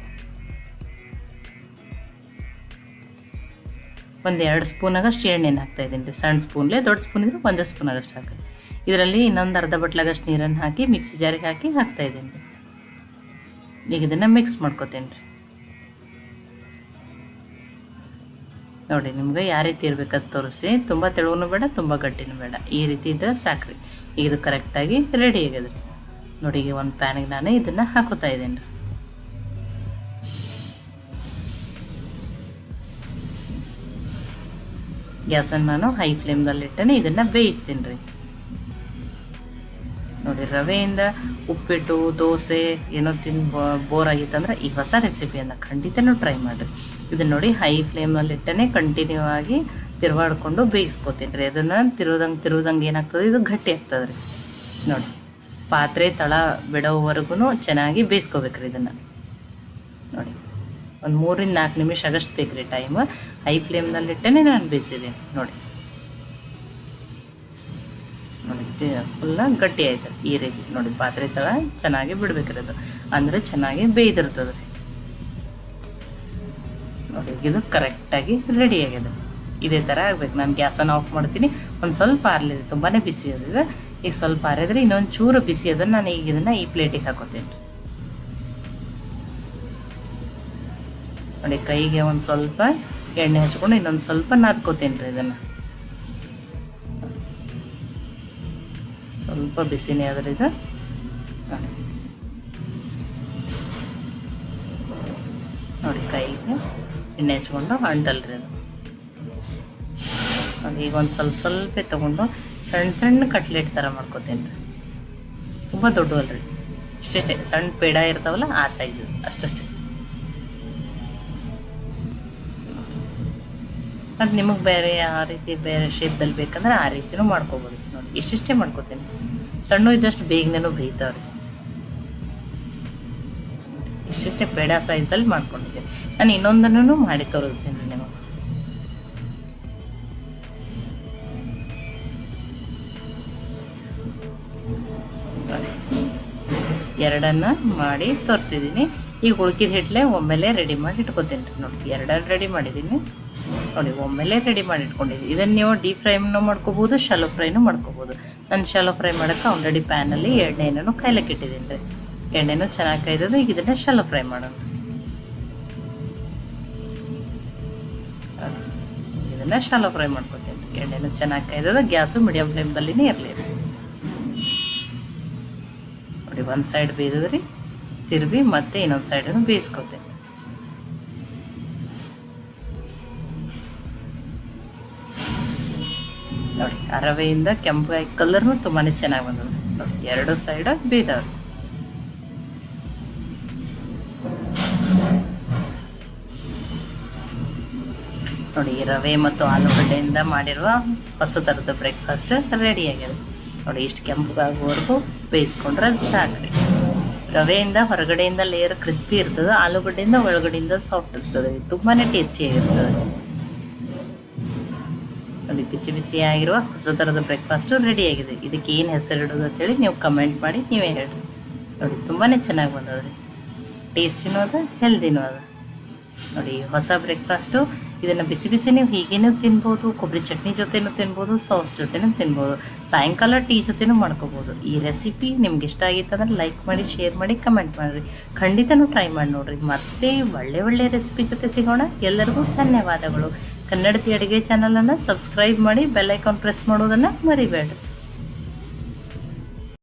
ಒಂದು ಎರಡು ಸ್ಪೂನ್ ಆಗಷ್ಟು ಎಣ್ಣೆನ ಹಾಕ್ತಾ ಇದ್ದೀನಿ ರೀ. ಸಣ್ಣ ಸ್ಪೂನ್ಲೆ, ದೊಡ್ಡ ಸ್ಪೂನ್ ಇದ್ರೆ ಒಂದೇ ಸ್ಪೂನ್ ಆಗಷ್ಟು ಹಾಕಿ ಇದರಲ್ಲಿ ಇನ್ನೊಂದು ಅರ್ಧ ಬಟ್ಲಾಗಷ್ಟು ನೀರನ್ನು ಹಾಕಿ, ಮಿಕ್ಸಿ ಜಾರಿಗೆ ಹಾಕಿ ಹಾಕ್ತಾ ಇದ್ದೀನಿ ರೀ. ಈಗ ಇದನ್ನು ಮಿಕ್ಸ್ ಮಾಡ್ಕೊತೀನಿ ರೀ. ನೋಡಿ, ನಿಮ್ಗೆ ಯಾವ ರೀತಿ ಇರ್ಬೇಕಂತ ತೋರಿಸಿ ತುಂಬ ತೆಳುವೂ ಬೇಡ, ತುಂಬ ಗಟ್ಟಿನೂ ಬೇಡ. ಈ ರೀತಿ ಇದ್ರೆ ಸಾಕ್ರಿ ಈಗ ಇದು ಕರೆಕ್ಟಾಗಿ ರೆಡಿ ಆಗಿದೆ ನೋಡಿ, ಈಗ ಒಂದು ಪ್ಯಾನಿಗೆ ನಾನು ಇದನ್ನು ಹಾಕೋತಾ ಇದ್ದೀನಿ ರೀ. ಗ್ಯಾಸನ್ನು ನಾನು ಹೈ ಫ್ಲೇಮ್ದಲ್ಲಿ ಇಟ್ಟನೆ ಇದನ್ನು ಬೇಯಿಸ್ತೀನಿ ರೀ. ನೋಡಿ, ರವೆಯಿಂದ ಉಪ್ಪಿಟ್ಟು, ದೋಸೆ, ಏನೋ ತಿಂದು ಬೋರ್ ಆಗಿತ್ತಂದ್ರೆ ಈ ಹೊಸ ರೆಸಿಪಿಯನ್ನು ಖಂಡಿತನೂ ಟ್ರೈ ಮಾಡಿರಿ. ಇದನ್ನ ನೋಡಿ ಹೈ ಫ್ಲೇಮಲ್ಲಿಟ್ಟನೇ ಕಂಟಿನ್ಯೂ ಆಗಿ ತಿರುವಾಡ್ಕೊಂಡು ಬೇಯಿಸ್ಕೊತೀನಿ ರೀ. ಅದನ್ನು ತಿರುವುದಂಗೆ ತಿರುವುದಂಗೆ ಏನಾಗ್ತದೆ? ಇದು ಗಟ್ಟಿ ಆಗ್ತದೆ ರೀ ನೋಡಿ, ಪಾತ್ರೆ, ತಳ ಬಿಡೋವರೆಗೂ ಚೆನ್ನಾಗಿ ಬೇಯಿಸ್ಕೋಬೇಕ್ರಿ ಇದನ್ನು. ನೋಡಿ, ಒಂದು ಮೂರಿಂದ ನಾಲ್ಕು ನಿಮಿಷ ಆಗಷ್ಟು ಬೇಕು ರೀ ಟೈಮ್ ಹೈ ಫ್ಲೇಮ್ನಲ್ಲಿಟ್ಟೇ ನಾನು ಬೇಯಿಸಿದ್ದೀನಿ. ನೋಡಿ. ಫುಲ್ಲ ಗಟ್ಟಿ ಆಯ್ತು. ಈ ರೀತಿ ನೋಡಿ, ಪಾತ್ರೆ ತಳ ಚೆನ್ನಾಗಿ ಬಿಡ್ಬೇಕ್ರಿ ಅದು ಅಂದರೆ ಚೆನ್ನಾಗಿ ಬೇಯ್ದಿರ್ತದೆ ರೀ. ನೋಡಿ, ಇದು ಕರೆಕ್ಟಾಗಿ ರೆಡಿ ಆಗಿದೆ. ಇದೇ ಥರ ಆಗ್ಬೇಕು. ನಾನು ಗ್ಯಾಸನ್ನು ಆಫ್ ಮಾಡ್ತೀನಿ. ಒಂದು ಸ್ವಲ್ಪ ಆರಲಿದೆ ತುಂಬಾ ಬಿಸಿ ಅದಿದೆ ಈಗ ಸ್ವಲ್ಪ ಆರಿದ್ರೆ ಇನ್ನೊಂದು ಚೂರು ಬಿಸಿ ಅದನ್ನು ನಾನು ಈಗ ಇದನ್ನು ಈ ಪ್ಲೇಟಿಗೆ ಹಾಕೋತೀನಿ. ನೋಡಿ, ಕೈಗೆ ಒಂದು ಸ್ವಲ್ಪ ಎಣ್ಣೆ ಹಚ್ಕೊಂಡು ಇನ್ನೊಂದು ಸ್ವಲ್ಪ ನಾದ್ಕೋತೀನಿ ರೀ ಇದನ್ನು. ಸ್ವಲ್ಪ ಬಿಸಿನೇ ಆದ್ರೆ ಇದು ನೋಡಿ. ಕೈಗೆ ಎಣ್ಣೆ ಹಚ್ಕೊಂಡು ಅಂಟಲ್ರಿ ಅದು ಅದು ಈಗ ಒಂದು ಸ್ವಲ್ಪ ಸ್ವಲ್ಪ ತೊಗೊಂಡು ಸಣ್ಣ ಸಣ್ಣ ಕಟ್ಲೆಟ್ ಥರ ಮಾಡ್ಕೋತೀನಿ. ರೀ ತುಂಬ ದೊಡ್ಡವಲ್ರಿ ಇಷ್ಟೇ ಸಣ್ಣ ಪೇಡ ಇರ್ತಾವಲ್ಲ ಆ ಸೈಜ್ ಅಷ್ಟಷ್ಟೇ. ಮತ್ತು ನಿಮಗೆ ಬೇರೆ ಆ ರೀತಿ ಬೇರೆ ಶೇಪ್ದಲ್ಲಿ ಬೇಕಂದ್ರೆ ಆ ರೀತಿನೂ ಮಾಡ್ಕೋಬೋದು. ನೋಡಿ ಇಷ್ಟಿಷ್ಟೇ ಮಾಡ್ಕೋತೀನಿ. ಸಣ್ಣ ಇದ್ದಷ್ಟು ಬೇಗನೆ ಬೇಯ್ತಾವ್ರಿ. ಇಷ್ಟಿಷ್ಟೇ ಪೇಡ ಸೈಜಲ್ಲಿ ಮಾಡ್ಕೊಂಡಿದ್ದೀನಿ. ನಾನು ಇನ್ನೊಂದನ್ನು ಮಾಡಿ ತೋರಿಸ್ತೀನಿ ನಿಮಗೆ. ಎರಡನ್ನ ಮಾಡಿ ತೋರಿಸಿದ್ದೀನಿ. ಈಗ ಉಳ್ಕಿದ ಹಿಟ್ಲೆ ಒಮ್ಮೆಲೆ ರೆಡಿ ಮಾಡಿ ಇಟ್ಕೊತೀನಿ ರೀ ನೋಡಿ ಎರಡನ್ನ ರೆಡಿ ಮಾಡಿದ್ದೀನಿ. ನೋಡಿ, ಒಮ್ಮೆಲೆ ರೆಡಿ ಮಾಡಿ ಇಟ್ಕೊಂಡಿದ್ದೀನಿ. ಇದನ್ನು ನೀವು ಡೀಪ್ ಫ್ರೈನೂ ಮಾಡ್ಕೋಬೋದು ಶಾಲೋ ಫ್ರೈನೂ ಮಾಡ್ಕೋಬೋದು. ನಾನು ಶಾಲೋ ಫ್ರೈ ಮಾಡೋಕ್ಕೆ ಆಲ್ರೆಡಿ ಪ್ಯಾನಲ್ಲಿ ಎಣ್ಣೆನೂ ಕಾಯ್ಲಕ್ಕೆ ಇಟ್ಟಿದ್ದೀನಿ ರೀ. ಎಣ್ಣೆನೂ ಚೆನ್ನಾಗಿ ಕಾಯ್ದದು ಈಗ ಇದನ್ನು ಶಾಲೋ ಫ್ರೈ ಮಾಡೋಣ. ಇದನ್ನು ಶಾಲೋ ಫ್ರೈ ಮಾಡ್ಕೊತೀನಿ ಎಣ್ಣೆನೂ ಚೆನ್ನಾಗಿ ಕಾಯ್ದದ ಗ್ಯಾಸು ಮೀಡಿಯಮ್ ಫ್ಲೇಮ್ದಲ್ಲಿನೇ ಇರಲಿ ನೋಡಿ, ಒಂದು ಸೈಡ್ ಬೇಯ್ದದ್ರಿ ತಿರುವಿ ಮತ್ತೆ ಇನ್ನೊಂದು ಸೈಡನ್ನು ಬೇಯಿಸ್ಕೊತೀನಿ. ನೋಡಿ, ಅರವೆಯಿಂದ ರವೆಯಿಂದ ಕೆಂಪಾಗಿ ಕಲರ್ನು ತುಂಬಾ ಚೆನ್ನಾಗಿ ಬಂದದ ನೋಡಿ, ಎರಡು ಸೈಡ್ ಬೀದವ್ರು. ನೋಡಿ ರವೆ ಮತ್ತು ಆಲೂಗಡ್ಡೆಯಿಂದ ಮಾಡಿರುವ ಹೊಸ ಥರದ ಬ್ರೇಕ್ಫಾಸ್ಟ್ ರೆಡಿ ಆಗಿದೆ. ನೋಡಿ, ಇಷ್ಟು ಕೆಂಪಗಾಗುವವರೆಗೂ ಬೇಯಿಸ್ಕೊಂಡ್ರೆ ಸಾಕ್ರಿ. ರವೆಯಿಂದ ಹೊರಗಡೆಯಿಂದ ಲೇಯರ್ ಕ್ರಿಸ್ಪಿ ಇರ್ತದೆ, ಆಲೂಗಡ್ಡೆಯಿಂದ ಒಳಗಡೆಯಿಂದ ಸಾಫ್ಟ್ ಇರ್ತದೆ. ತುಂಬಾ ಟೇಸ್ಟಿಯಾಗಿರ್ತದೆ ನೋಡಿ ಬಿಸಿ ಬಿಸಿಯಾಗಿರುವ ಹೊಸ ಥರದ ಬ್ರೇಕ್ಫಾಸ್ಟು ರೆಡಿಯಾಗಿದೆ. ಇದಕ್ಕೆ ಏನು ಹೆಸರಿಡೋದು ಅಂತೇಳಿ ನೀವು ಕಮೆಂಟ್ ಮಾಡಿ, ನೀವೇ ಹೇಳಿ ನೋಡಿ ತುಂಬಾ ಚೆನ್ನಾಗಿ ಬಂದದ್ರಿ. ಟೇಸ್ಟಿನೂ ಅದ ಹೆಲ್ದಿನೂ ಅದ. ನೋಡಿ, ಹೊಸ ಬ್ರೇಕ್ಫಾಸ್ಟು ಇದನ್ನು ಬಿಸಿ ಬಿಸಿ ನೀವು ಹೀಗೇನೂ ತಿನ್ಬೋದು, ಕೊಬ್ಬರಿ ಚಟ್ನಿ ಜೊತೆನೂ ತಿನ್ಬೋದು ಸಾಸ್ ಜೊತೆನೂ ತಿನ್ಬೋದು, ಸಾಯಂಕಾಲ ಟೀ ಜೊತೆನೂ ಮಾಡ್ಕೋಬೋದು. ಈ ರೆಸಿಪಿ ನಿಮ್ಗೆ ಇಷ್ಟ ಆಗಿತ್ತು ಅಂದ್ರೆ ಲೈಕ್ ಮಾಡಿ ಶೇರ್ ಮಾಡಿ ಕಮೆಂಟ್ ಮಾಡಿರಿ. ಖಂಡಿತನೂ ಟ್ರೈ ಮಾಡಿ ನೋಡಿರಿ. ಮತ್ತೆ ಒಳ್ಳೆ ಒಳ್ಳೆ ರೆಸಿಪಿ ಜೊತೆ ಸಿಗೋಣ. ಎಲ್ಲರಿಗೂ ಧನ್ಯವಾದಗಳು. ಕನ್ನಡತಿ ಅಡುಗೆ ಚಾನಲನ್ನು ಸಬ್ಸ್ಕ್ರೈಬ್ ಮಾಡಿ ಬೆಲ್ ಐಕಾನ್ ಪ್ರೆಸ್ ಮಾಡೋದನ್ನು ಮರಿಬೇಡ್ರಿ